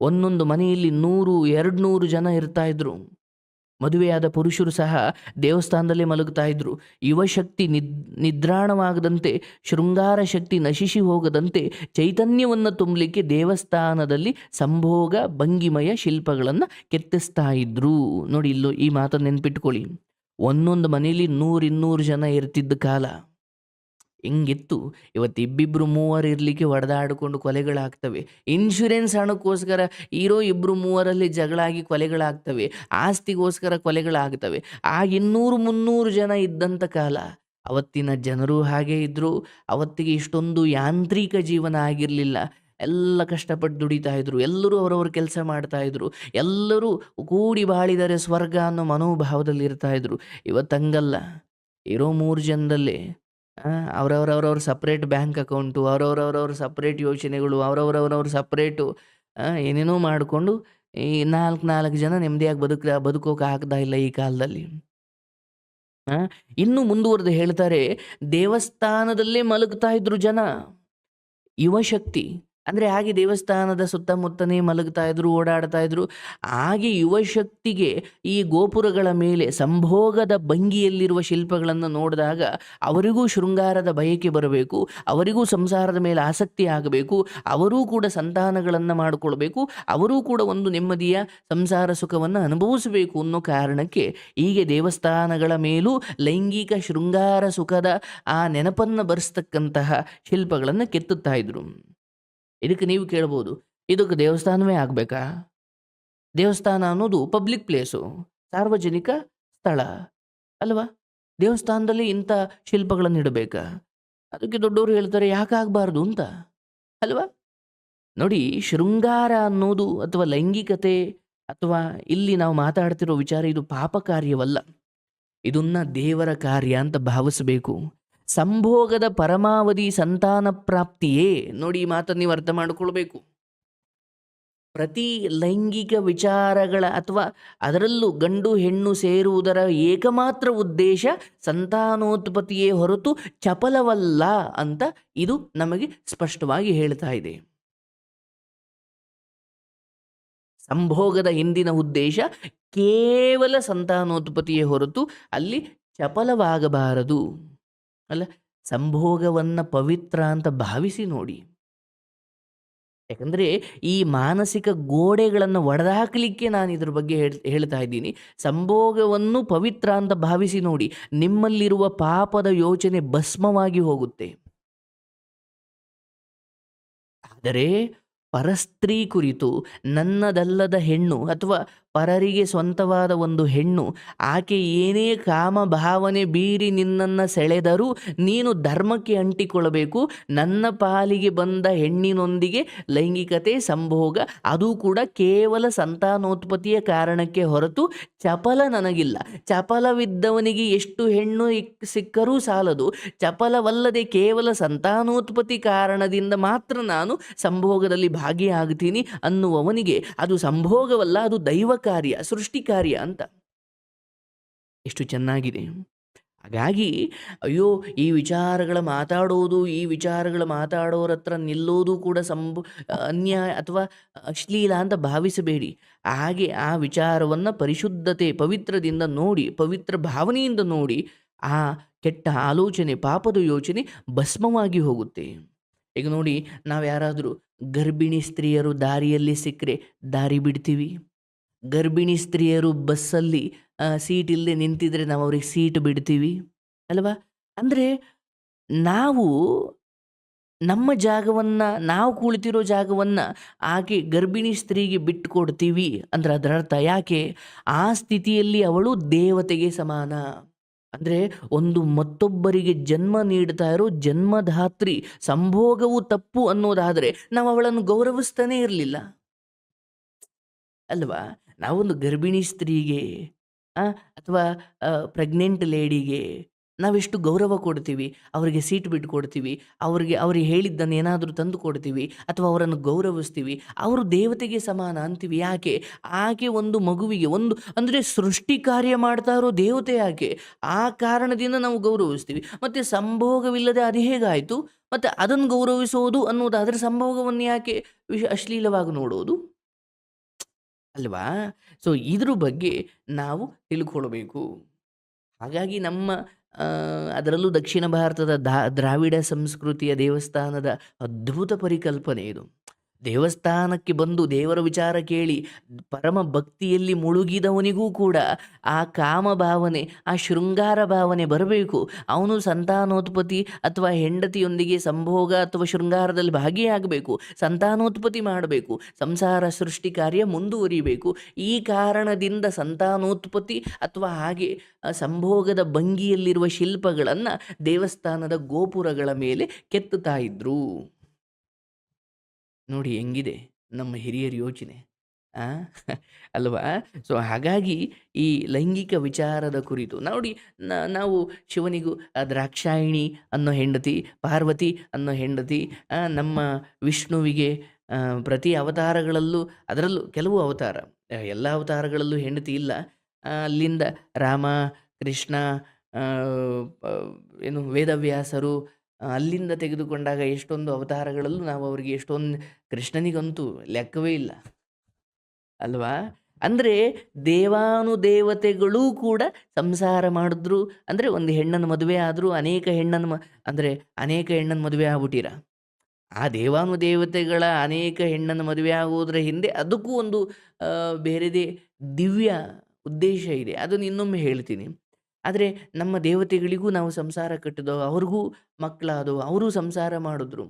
ಒಂದೊಂದು ಮನೆಯಲ್ಲಿ ನೂರು ಎರಡು ನೂರು ಜನ ಇರ್ತಾ ಇದ್ರು. ಮದುವೆಯಾದ ಪುರುಷರು ಸಹ ದೇವಸ್ಥಾನದಲ್ಲೇ ಮಲಗುತ್ತಾ ಇದ್ರು. ಯುವಶಕ್ತಿ ನಿದ್, ನಿದ್ರಾಣವಾಗದಂತೆ, ಶೃಂಗಾರ ಶಕ್ತಿ ನಶಿಸಿ ಹೋಗದಂತೆ ಚೈತನ್ಯವನ್ನು ತುಂಬಲಿಕ್ಕೆ ದೇವಸ್ಥಾನದಲ್ಲಿ ಸಂಭೋಗ, ಭಂಗಿಮಯ ಶಿಲ್ಪಗಳನ್ನು ಕೆತ್ತಿಸ್ತಾ ಇದ್ರು. ನೋಡಿ, ಇಲ್ಲೋ ಈ ಮಾತನ್ನು ನೆನ್ಪಿಟ್ಕೊಳ್ಳಿ. ಒಂದೊಂದು ಮನೆಯಲ್ಲಿ ನೂರಿನ್ನೂರು ಜನ ಇರ್ತಿದ್ದ ಕಾಲ. ಹಿಂಗಿತ್ತು? ಇವತ್ತು ಇಬ್ಬಿಬ್ರು ಮೂವರು ಇರಲಿಕ್ಕೆ ಹೊಡೆದಾಡಿಕೊಂಡು ಕೊಲೆಗಳಾಗ್ತವೆ. ಇನ್ಶೂರೆನ್ಸ್ ಹಣಕ್ಕೋಸ್ಕರ ಇರೋ ಇಬ್ಬರು ಮೂವರಲ್ಲಿ ಜಗಳಾಗಿ ಕೊಲೆಗಳಾಗ್ತವೆ. ಆಸ್ತಿಗೋಸ್ಕರ ಕೊಲೆಗಳಾಗ್ತವೆ. ಆ ಇನ್ನೂರು ಮುನ್ನೂರು ಜನ ಇದ್ದಂಥ ಕಾಲ, ಅವತ್ತಿನ ಜನರು ಹಾಗೆ ಇದ್ದರು ಅವತ್ತಿಗೆ ಇಷ್ಟೊಂದು ಯಾಂತ್ರಿಕ ಜೀವನ ಆಗಿರಲಿಲ್ಲ. ಎಲ್ಲ ಕಷ್ಟಪಟ್ಟು ದುಡಿತಾ ಇದ್ರು. ಎಲ್ಲರೂ ಅವರವ್ರ ಕೆಲಸ ಮಾಡ್ತಾ ಇದ್ರು. ಎಲ್ಲರೂ ಕೂಡಿ ಬಾಳಿದರೆ ಸ್ವರ್ಗ ಅನ್ನೋ ಮನೋಭಾವದಲ್ಲಿ ಇರ್ತಾ ಇದ್ರು. ಇವತ್ತಂಗಲ್ಲ. ಇರೋ ಮೂರು ಜನದಲ್ಲಿ ಅವರವರವ್ರವ್ರ ಸಪ್ರೇಟ್ ಬ್ಯಾಂಕ್ ಅಕೌಂಟು ಅವರವರವರವ್ರ ಸಪ್ರೇಟ್ ಯೋಚನೆಗಳು ಅವರವರವ್ರವ್ರ ಸಪ್ರೇಟು ಏನೇನೋ ಮಾಡಿಕೊಂಡು ಈ ನಾಲ್ಕು ನಾಲ್ಕು ಜನ ನೆಮ್ಮದಿಯಾಗಿ ಬದುಕ ಬದುಕೋಕೆ ಆಗ್ತಾ ಇಲ್ಲ ಈ ಕಾಲದಲ್ಲಿ. ಆ, ಇನ್ನು ಮುಂದುವರೆದು ಹೇಳ್ತಾರೆ ದೇವಸ್ಥಾನದಲ್ಲೇ ಮಲಗ್ತಾ ಇದ್ರು ಜನ. ಯುವಶಕ್ತಿ ಅಂದರೆ ಹಾಗೆ ದೇವಸ್ಥಾನದ ಸುತ್ತಮುತ್ತನೇ ಮಲಗ್ತಾ ಇದ್ರು, ಓಡಾಡ್ತಾ ಇದ್ರು. ಹಾಗೆ ಯುವಶಕ್ತಿಗೆ ಈ ಗೋಪುರಗಳ ಮೇಲೆ ಸಂಭೋಗದ ಭಂಗಿಯಲ್ಲಿರುವ ಶಿಲ್ಪಗಳನ್ನು ನೋಡಿದಾಗ ಅವರಿಗೂ ಶೃಂಗಾರದ ಬಯಕೆ ಬರಬೇಕು, ಅವರಿಗೂ ಸಂಸಾರದ ಮೇಲೆ ಆಸಕ್ತಿ ಆಗಬೇಕು, ಅವರೂ ಕೂಡ ಸಂತಾನಗಳನ್ನು ಮಾಡಿಕೊಳ್ಬೇಕು, ಅವರೂ ಕೂಡ ಒಂದು ನೆಮ್ಮದಿಯ ಸಂಸಾರ ಸುಖವನ್ನು ಅನುಭವಿಸಬೇಕು ಅನ್ನೋ ಕಾರಣಕ್ಕೆ ಹೀಗೆ ದೇವಸ್ಥಾನಗಳ ಮೇಲೂ ಲೈಂಗಿಕ ಶೃಂಗಾರ ಸುಖದ ಆ ನೆನಪನ್ನು ಬರೆಸ್ತಕ್ಕಂತಹ ಶಿಲ್ಪಗಳನ್ನು ಕೆತ್ತುತ್ತಾ ಇದ್ರು. ಇದಕ್ಕೆ ನೀವು ಕೇಳ್ಬೋದು. ಇದಕ್ಕೆ ದೇವಸ್ಥಾನವೇ ಆಗಬೇಕಾ? ದೇವಸ್ಥಾನ ಅನ್ನೋದು ಪಬ್ಲಿಕ್ ಪ್ಲೇಸು ಸಾರ್ವಜನಿಕ ಸ್ಥಳ, ಅಲ್ವಾ? ದೇವಸ್ಥಾನದಲ್ಲಿ ಇಂಥ ಶಿಲ್ಪಗಳನ್ನು ಇಡಬೇಕಾ? ಅದಕ್ಕೆ ದೊಡ್ಡವರು ಹೇಳ್ತಾರೆ, ಯಾಕೆ ಆಗಬಾರ್ದು ಅಂತ, ಅಲ್ವಾ? ನೋಡಿ, ಶೃಂಗಾರ ಅನ್ನೋದು ಅಥವಾ ಲೈಂಗಿಕತೆ ಅಥವಾ ಇಲ್ಲಿ ನಾವು ಮಾತಾಡ್ತಿರೋ ವಿಚಾರ ಇದು ಪಾಪ ಕಾರ್ಯವಲ್ಲ ಇದನ್ನ ದೇವರ ಕಾರ್ಯ ಅಂತ ಭಾವಿಸಬೇಕು. ಸಂಭೋಗದ ಪರಮಾವಧಿ ಸಂತಾನ ಪ್ರಾಪ್ತಿಯೇ? ನೋಡಿ ಈ ಮಾತನ್ನು ನೀವು ಅರ್ಥ ಮಾಡಿಕೊಳ್ಬೇಕು. ಪ್ರತಿ ಲೈಂಗಿಕ ವಿಚಾರಗಳ ಅಥವಾ ಅದರಲ್ಲೂ ಗಂಡು ಹೆಣ್ಣು ಸೇರುವುದರ ಏಕಮಾತ್ರ ಉದ್ದೇಶ ಸಂತಾನೋತ್ಪತ್ತಿಯೇ ಹೊರತು ಚಪಲವಲ್ಲ ಅಂತ ಇದು ನಮಗೆ ಸ್ಪಷ್ಟವಾಗಿ ಹೇಳ್ತಾ ಇದೆ. ಸಂಭೋಗದ ಹಿಂದಿನ ಉದ್ದೇಶ ಕೇವಲ ಸಂತಾನೋತ್ಪತ್ತಿಯೇ ಹೊರತು ಅಲ್ಲಿ ಚಪಲವಾಗಬಾರದು. ಅಲ್ಲ, ಸಂಭೋಗವನ್ನ ಪವಿತ್ರ ಅಂತ ಭಾವಿಸಿ ನೋಡಿ. ಯಾಕಂದರೆ ಈ ಮಾನಸಿಕ ಗೋಡೆಗಳನ್ನು ಒಡೆದಾಕಲಿಕ್ಕೆ ನಾನು ಇದ್ರ ಬಗ್ಗೆ ಹೇಳ್, ಹೇಳ್ತಾ ಇದ್ದೀನಿ. ಸಂಭೋಗವನ್ನು ಪವಿತ್ರ ಅಂತ ಭಾವಿಸಿ ನೋಡಿ, ನಿಮ್ಮಲ್ಲಿರುವ ಪಾಪದ ಯೋಚನೆ ಭಸ್ಮವಾಗಿ ಹೋಗುತ್ತೆ. ಆದರೆ ಪರಸ್ತ್ರೀ ಕುರಿತು ನನ್ನದಲ್ಲದ ಹೆಣ್ಣು ಅಥವಾ ಪರರಿಗೆ ಸ್ವಂತವಾದ ಒಂದು ಹೆಣ್ಣು. ಆಕೆ ಏನೇ ಕಾಮ ಭಾವನೆ ಬೀರಿ ನಿನ್ನನ್ನು ಸೆಳೆದರೂ ನೀನು ಧರ್ಮಕ್ಕೆ ಅಂಟಿಕೊಳ್ಳಬೇಕು. ನನ್ನ ಪಾಲಿಗೆ ಬಂದ ಹೆಣ್ಣಿನೊಂದಿಗೆ ಲೈಂಗಿಕತೆ, ಸಂಭೋಗ ಅದು ಕೂಡ ಕೇವಲ ಸಂತಾನೋತ್ಪತ್ತಿಯ ಕಾರಣಕ್ಕೆ ಹೊರತು ಚಪಲ ನನಗಿಲ್ಲ. ಚಪಲವಿದ್ದವನಿಗೆ ಎಷ್ಟು ಹೆಣ್ಣು ಸಿಕ್ಕರೂ ಸಾಲದು. ಚಪಲವಲ್ಲದೆ ಕೇವಲ ಸಂತಾನೋತ್ಪತ್ತಿ ಕಾರಣದಿಂದ ಮಾತ್ರ ನಾನು ಸಂಭೋಗದಲ್ಲಿ ಭಾಗಿಯಾಗ್ತೀನಿ ಅನ್ನುವವನಿಗೆ. ಅದು ಸಂಭೋಗವಲ್ಲ, ಅದು ದೈವ ಕಾರ್ಯ ಸೃಷ್ಟಿ ಕಾರ್ಯ ಅಂತ. ಎಷ್ಟು ಚೆನ್ನಾಗಿದೆ. ಹಾಗಾಗಿ, ಅಯ್ಯೋ, ಈ ವಿಚಾರಗಳ ಮಾತಾಡೋದು, ಈ ವಿಚಾರಗಳ ಮಾತಾಡೋರ ಹತ್ರ ನಿಲ್ಲೋದು ಕೂಡ ಸಂಭ, ಅನ್ಯಾಯ ಅಥವಾ ಅಶ್ಲೀಲ ಅಂತ ಭಾವಿಸಬೇಡಿ. ಹಾಗೆ ಆ ವಿಚಾರವನ್ನು ಪರಿಶುದ್ಧತೆ, ಪವಿತ್ರದಿಂದ ನೋಡಿ, ಪವಿತ್ರ ಭಾವನೆಯಿಂದ ನೋಡಿ, ಆ ಕೆಟ್ಟ ಆಲೋಚನೆ, ಪಾಪದ ಯೋಚನೆ ಭಸ್ಮವಾಗಿ ಹೋಗುತ್ತೆ. ಈಗ ನೋಡಿ ನಾವು ಯಾರಾದರೂ ಗರ್ಭಿಣಿ ಸ್ತ್ರೀಯರು ದಾರಿಯಲ್ಲಿ ಸಿಕ್ಕರೆ ದಾರಿ ಬಿಡ್ತೀವಿ. ಗರ್ಭಿಣಿ ಸ್ತ್ರೀಯರು ಬಸ್ಸಲ್ಲಿ ಸೀಟ್ ಇಲ್ಲದೆ ನಿಂತಿದ್ರೆ ನಾವು ಅವ್ರಿಗೆ ಸೀಟ್ ಬಿಡ್ತೀವಿ, ಅಲ್ವಾ? ಅಂದರೆ ನಾವು ನಮ್ಮ ಜಾಗವನ್ನು, ನಾವು ಕುಳಿತಿರೋ ಜಾಗವನ್ನು ಆಕೆ ಗರ್ಭಿಣಿ ಸ್ತ್ರೀಗೆ ಬಿಟ್ಟು ಕೊಡ್ತೀವಿ ಅಂದ್ರೆ ಅದರ ಅರ್ಥ ಯಾಕೆ? ಆ ಸ್ಥಿತಿಯಲ್ಲಿ ಅವಳು ದೇವತೆಗೆ ಸಮಾನ. ಅಂದರೆ ಒಂದು ಮತ್ತೊಬ್ಬರಿಗೆ ಜನ್ಮ ನೀಡ್ತಾ ಇರೋ ಜನ್ಮಧಾತ್ರಿ ಸಂಭೋಗವು ತಪ್ಪು ಅನ್ನೋದಾದರೆ ನಾವು ಅವಳನ್ನು ಗೌರವಿಸ್ತಾನೇ ಇರಲಿಲ್ಲ. ಅಲ್ವಾ? ನಾವೊಂದು ಗರ್ಭಿಣಿ ಸ್ತ್ರೀಗೆ ಅಥವಾ ಪ್ರೆಗ್ನೆಂಟ್ ಲೇಡಿಗೆ ನಾವೆಷ್ಟು ಗೌರವ ಕೊಡ್ತೀವಿ, ಅವರಿಗೆ ಸೀಟ್ ಬಿಟ್ಟು ಕೊಡ್ತೀವಿ, ಅವರಿಗೆ, ಅವ್ರಿಗೆ ಹೇಳಿದ್ದನ್ನು ಏನಾದರೂ ತಂದು ಕೊಡ್ತೀವಿ, ಅಥವಾ ಅವರನ್ನು ಗೌರವಿಸ್ತೀವಿ, ಅವರು ದೇವತೆಗೆ ಸಮಾನ ಅಂತೀವಿ. ಯಾಕೆ? ಆಕೆ ಒಂದು ಮಗುವಿಗೆ, ಒಂದು, ಅಂದರೆ ಸೃಷ್ಟಿ ಕಾರ್ಯ ಮಾಡ್ತಾ ಇರೋ ದೇವತೆ ಯಾಕೆ ಆ ಕಾರಣದಿಂದ ನಾವು ಗೌರವಿಸ್ತೀವಿ. ಮತ್ತು ಸಂಭೋಗವಿಲ್ಲದೆ ಅದು ಹೇಗಾಯಿತು? ಮತ್ತು ಅದನ್ನು ಗೌರವಿಸೋದು ಅದರ ಸಂಭೋಗವನ್ನು ಯಾಕೆ ವಿಶ್ ಅಶ್ಲೀಲವಾಗಿ ನೋಡೋದು? ಅಲ್ವಾ? ಸೊ, ಇದ್ರ ಬಗ್ಗೆ ನಾವು ತಿಳ್ಕೊಳ್ಬೇಕು. ಹಾಗಾಗಿ ನಮ್ಮ ಅದರಲ್ಲೂ ದಕ್ಷಿಣ ಭಾರತದ ದಾ ದ್ರಾವಿಡ ಸಂಸ್ಕೃತಿಯ ದೇವಸ್ಥಾನದ ಅದ್ಭುತ ಪರಿಕಲ್ಪನೆ ಇದು. ದೇವಸ್ಥಾನಕ್ಕೆ ಬಂದು ದೇವರ ವಿಚಾರ ಕೇಳಿ ಪರಮ ಭಕ್ತಿಯಲ್ಲಿ ಮುಳುಗಿದವನಿಗೂ ಕೂಡ ಆ ಕಾಮ ಭಾವನೆ, ಆ ಶೃಂಗಾರ ಭಾವನೆ ಬರಬೇಕು. ಅವನು ಸಂತಾನೋತ್ಪತ್ತಿ ಅಥವಾ ಹೆಂಡತಿಯೊಂದಿಗೆ ಸಂಭೋಗ ಅಥವಾ ಶೃಂಗಾರದಲ್ಲಿ ಭಾಗಿಯಾಗಬೇಕು, ಸಂತಾನೋತ್ಪತ್ತಿ ಮಾಡಬೇಕು, ಸಂಸಾರ ಸೃಷ್ಟಿ ಕಾರ್ಯ ಮುಂದುವರಿಬೇಕು. ಈ ಕಾರಣದಿಂದ ಸಂತಾನೋತ್ಪತ್ತಿ ಅಥವಾ ಹಾಗೆ ಸಂಭೋಗದ ಭಂಗಿಯಲ್ಲಿರುವ ಶಿಲ್ಪಗಳನ್ನು ದೇವಸ್ಥಾನದ ಗೋಪುರಗಳ ಮೇಲೆ ಕೆತ್ತುತ್ತಾ ಇದ್ರು. ನೋಡಿ ಹೆಂಗಿದೆ ನಮ್ಮ ಹಿರಿಯರ ಯೋಚನೆ ಅಲ್ವಾ? ಸೊ ಹಾಗಾಗಿ ಈ ಲೈಂಗಿಕ ವಿಚಾರದ ಕುರಿತು ನೋಡಿ ನಾವು ಶಿವನಿಗೂ ದ್ರಾಕ್ಷಾಯಿಣಿ ಅನ್ನೋ ಹೆಂಡತಿ, ಪಾರ್ವತಿ ಅನ್ನೋ ಹೆಂಡತಿ ನಮ್ಮ ವಿಷ್ಣುವಿಗೆ ಪ್ರತಿ ಅವತಾರಗಳಲ್ಲೂ, ಅದರಲ್ಲೂ ಕೆಲವು ಅವತಾರ ಎಲ್ಲ ಅವತಾರಗಳಲ್ಲೂ ಹೆಂಡತಿ ಇಲ್ಲ. ಅಲ್ಲಿಂದ ರಾಮ, ಕೃಷ್ಣ ಏನು ವೇದವ್ಯಾಸರು ಅಲ್ಲಿಂದ ತೆಗೆದುಕೊಂಡಾಗ ಎಷ್ಟೊಂದು ಅವತಾರಗಳಲ್ಲೂ ನಾವು ಅವರಿಗೆ ಎಷ್ಟೊಂದು ಕೃಷ್ಣನಿಗಂತೂ ಲೆಕ್ಕವೇ ಇಲ್ಲ. ಅಲ್ವಾ? ಅಂದರೆ ದೇವಾನುದೇವತೆಗಳೂ ಕೂಡ ಸಂಸಾರ ಮಾಡಿದ್ರು. ಅಂದರೆ ಒಂದು ಹೆಣ್ಣನ್ನು ಮದುವೆ ಆದರೂ ಅನೇಕ ಹೆಣ್ಣನ್ನು ಮ, ಅಂದರೆ ಅನೇಕ ಹೆಣ್ಣನ್ನು ಮದುವೆ ಆಗ್ಬಿಟ್ಟಿರ? ಆ ದೇವಾನುದೇವತೆಗಳ ಅನೇಕ ಹೆಣ್ಣನ್ನು ಮದುವೆ ಆಗೋದ್ರ ಹಿಂದೆ ಅದಕ್ಕೂ ಒಂದು ಬೇರೆದೇ ದಿವ್ಯ ಉದ್ದೇಶ ಇದೆ. ಅದನ್ನು ಇನ್ನೊಮ್ಮೆ ಹೇಳ್ತೀನಿ. ಆದರೆ ನಮ್ಮ ದೇವತೆಗಳಿಗೂ ನಾವು ಸಂಸಾರ ಕಟ್ಟಿದೋ, ಅವ್ರಿಗೂ ಮಕ್ಕಳಾದವು ಅವರು ಸಂಸಾರ ಮಾಡಿದ್ರು.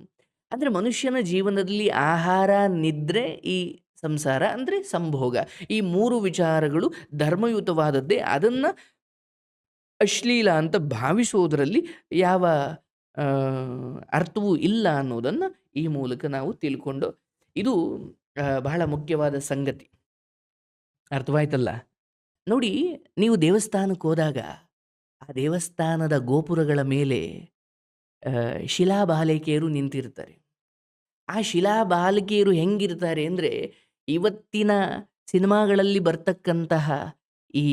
ಅಂದರೆ ಮನುಷ್ಯನ ಜೀವನದಲ್ಲಿ ಆಹಾರ, ನಿದ್ರೆ, ಈ ಸಂಸಾರ ಅಂದರೆ ಸಂಭೋಗ. ಈ ಮೂರು ವಿಚಾರಗಳು ಧರ್ಮಯುತವಾದದ್ದೇ. ಅದನ್ನು ಅಶ್ಲೀಲ ಅಂತ ಭಾವಿಸೋದರಲ್ಲಿ ಯಾವ ಅರ್ಥವೂ ಇಲ್ಲ ಅನ್ನೋದನ್ನು ಈ ಮೂಲಕ ನಾವು ತಿಳ್ಕೊಂಡು ಇದು ಬಹಳ ಮುಖ್ಯವಾದ ಸಂಗತಿ. ಅರ್ಥವಾಯ್ತಲ್ಲ? ನೋಡಿ, ನೀವು ದೇವಸ್ಥಾನಕ್ಕೆ ಹೋದಾಗ ಆ ದೇವಸ್ಥಾನದ ಗೋಪುರಗಳ ಮೇಲೆ ಶಿಲಾ ಶಿಲಾಬಾಲಿಕೆಯರು ನಿಂತಿರ್ತಾರೆ. ಆ ಶಿಲಾಬಾಲಿಕೆಯರು ಹೆಂಗಿರ್ತಾರೆ ಅಂದರೆ ಇವತ್ತಿನ ಸಿನಿಮಾಗಳಲ್ಲಿ ಬರ್ತಕ್ಕಂತಹ ಈ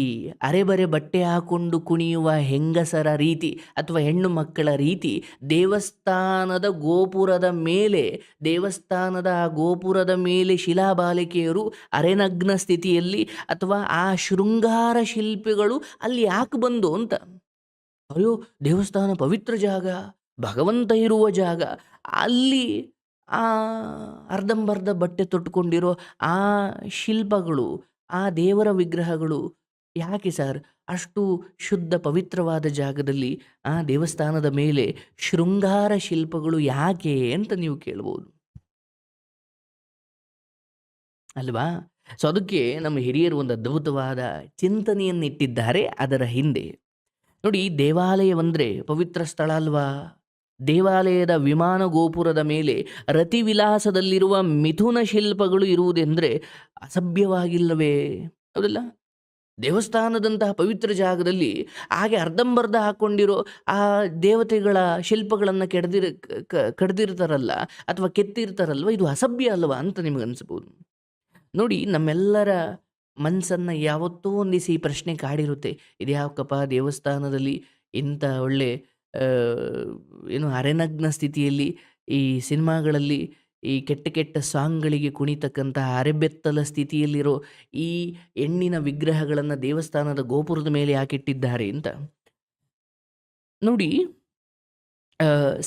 ಅರೆಬರೆ ಬಟ್ಟೆ ಹಾಕೊಂಡು ಕುಣಿಯುವ ಹೆಂಗಸರ ರೀತಿ ಅಥವಾ ಹೆಣ್ಣು ಮಕ್ಕಳ ರೀತಿ ದೇವಸ್ಥಾನದ ಗೋಪುರದ ಮೇಲೆ, ದೇವಸ್ಥಾನದ ಆ ಗೋಪುರದ ಮೇಲೆ ಶಿಲಾಬಾಲಿಕೆಯರು ಅರೆನಗ್ನ ಸ್ಥಿತಿಯಲ್ಲಿ ಅಥವಾ ಆ ಶೃಂಗಾರ ಶಿಲ್ಪಿಗಳು ಅಲ್ಲಿ ಯಾಕೆ ಬಂದು ಅಂತ? ಅಯ್ಯೋ, ದೇವಸ್ಥಾನ ಪವಿತ್ರ ಜಾಗ, ಭಗವಂತ ಇರುವ ಜಾಗ, ಅಲ್ಲಿ ಆ ಅರ್ಧಂಬರ್ಧ ಬಟ್ಟೆ ತೊಟ್ಟುಕೊಂಡಿರೋ ಆ ಶಿಲ್ಪಗಳು, ಆ ದೇವರ ವಿಗ್ರಹಗಳು ಯಾಕೆ ಸರ್? ಅಷ್ಟು ಶುದ್ಧ ಪವಿತ್ರವಾದ ಜಾಗದಲ್ಲಿ ಆ ದೇವಸ್ಥಾನದ ಮೇಲೆ ಶೃಂಗಾರ ಶಿಲ್ಪಗಳು ಯಾಕೆ ಅಂತ ನೀವು ಕೇಳ್ಬೋದು. ಅಲ್ವಾ? ಸೊ, ಅದಕ್ಕೆ ನಮ್ಮ ಹಿರಿಯರು ಒಂದು ಅದ್ಭುತವಾದ ಚಿಂತನೆಯನ್ನಿಟ್ಟಿದ್ದಾರೆ ಅದರ ಹಿಂದೆ. ನೋಡಿ ದೇವಾಲಯವಂದ್ರೆ ಪವಿತ್ರ ಸ್ಥಳ ಅಲ್ವಾ? ದೇವಾಲಯದ ವಿಮಾನ ಗೋಪುರದ ಮೇಲೆ ರತಿವಿಲಾಸದಲ್ಲಿರುವ ಮಿಥುನ ಶಿಲ್ಪಗಳು ಇರುವುದೆಂದರೆ ಅಸಭ್ಯವಾಗಿಲ್ಲವೇ? ಹೌದಲ್ಲ? ದೇವಸ್ಥಾನದಂತಹ ಪವಿತ್ರ ಜಾಗದಲ್ಲಿ ಹಾಗೆ ಅರ್ಧಂಬರ್ಧ ಹಾಕ್ಕೊಂಡಿರೋ ಆ ದೇವತೆಗಳ ಶಿಲ್ಪಗಳನ್ನು ಕೆಡದಿರ ಕಡ್ದಿರ್ತಾರಲ್ಲ ಅಥವಾ ಕೆತ್ತಿರ್ತಾರಲ್ವ, ಇದು ಅಸಭ್ಯ ಅಲ್ವಾ ಅಂತ ನಿಮಗೆ ಅನಿಸ್ಬೋದು ನೋಡಿ, ನಮ್ಮೆಲ್ಲರ ಮನಸ್ಸನ್ನು ಯಾವತ್ತೋ ಒಂದಿಸಿ ಈ ಪ್ರಶ್ನೆ ಕಾಡಿರುತ್ತೆ. ಇದ್ಯಾಕಪ್ಪ ದೇವಸ್ಥಾನದಲ್ಲಿ ಇಂಥ ಒಳ್ಳೆ ಏನು ಅರೆನಗ್ನ ಸ್ಥಿತಿಯಲ್ಲಿ ಈ ಸಿನಿಮಾಗಳಲ್ಲಿ ಈ ಕೆಟ್ಟ ಕೆಟ್ಟ ಸಾಂಗ್ಗಳಿಗೆ ಕುಣಿತಕ್ಕಂತಹ ಅರೆಬೆತ್ತಲ ಸ್ಥಿತಿಯಲ್ಲಿರೋ ಈ ಹೆಣ್ಣಿನ ವಿಗ್ರಹಗಳನ್ನು ದೇವಸ್ಥಾನದ ಗೋಪುರದ ಮೇಲೆ ಹಾಕಿಟ್ಟಿದ್ದಾರೆ ಅಂತ. ನೋಡಿ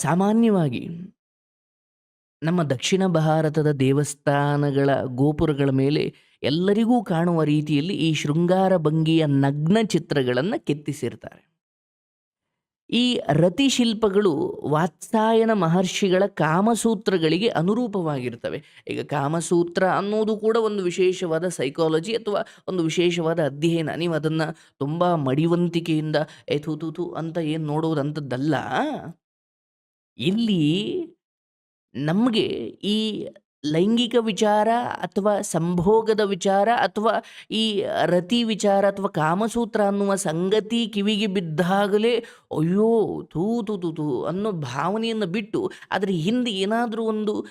ಸಾಮಾನ್ಯವಾಗಿ ನಮ್ಮ ದಕ್ಷಿಣ ಭಾರತದ ದೇವಸ್ಥಾನಗಳ ಗೋಪುರಗಳ ಮೇಲೆ ಎಲ್ಲರಿಗೂ ಕಾಣುವ ರೀತಿಯಲ್ಲಿ ಈ ಶೃಂಗಾರ ಭಂಗಿಯ ನಗ್ನ ಚಿತ್ರಗಳನ್ನು ಕೆತ್ತಿಸಿರ್ತಾರೆ. ಈ ರತಿ ಶಿಲ್ಪಗಳು ವಾತ್ಸಾಯನ ಮಹರ್ಷಿಗಳ ಕಾಮಸೂತ್ರಗಳಿಗೆ ಅನುರೂಪವಾಗಿರ್ತವೆ. ಈಗ ಕಾಮಸೂತ್ರ ಅನ್ನೋದು ಕೂಡ ಒಂದು ವಿಶೇಷವಾದ ಸೈಕಾಲಜಿ ಅಥವಾ ಒಂದು ವಿಶೇಷವಾದ ಅಧ್ಯಯನ. ನೀವು ಅದನ್ನು ತುಂಬ ಮಡಿವಂತಿಕೆಯಿಂದ, ಏ ಅಂತ ಏನು ನೋಡೋದಂಥದ್ದಲ್ಲ ಇಲ್ಲಿ ನಮಗೆ ಈ ಲೈಂಗಿಕ ವಿಚಾರ ಅಥವಾ ಸಂಭೋಗದ ವಿಚಾರ ಅಥವಾ ಈ ರತಿ ವಿಚಾರ ಅಥವಾ ಕಾಮಸೂತ್ರ ಅನ್ನುವ ಸಂಗತಿ ಕಿವಿಗೆ ಬಿದ್ದಾಗಲೇ ಅಯ್ಯೋ ತೂ ತು ತು ಅನ್ನೋ ಭಾವನೆಯನ್ನು ಬಿಟ್ಟು ಅದರ ಹಿಂದೆ ಏನಾದರೂ ಒಂದು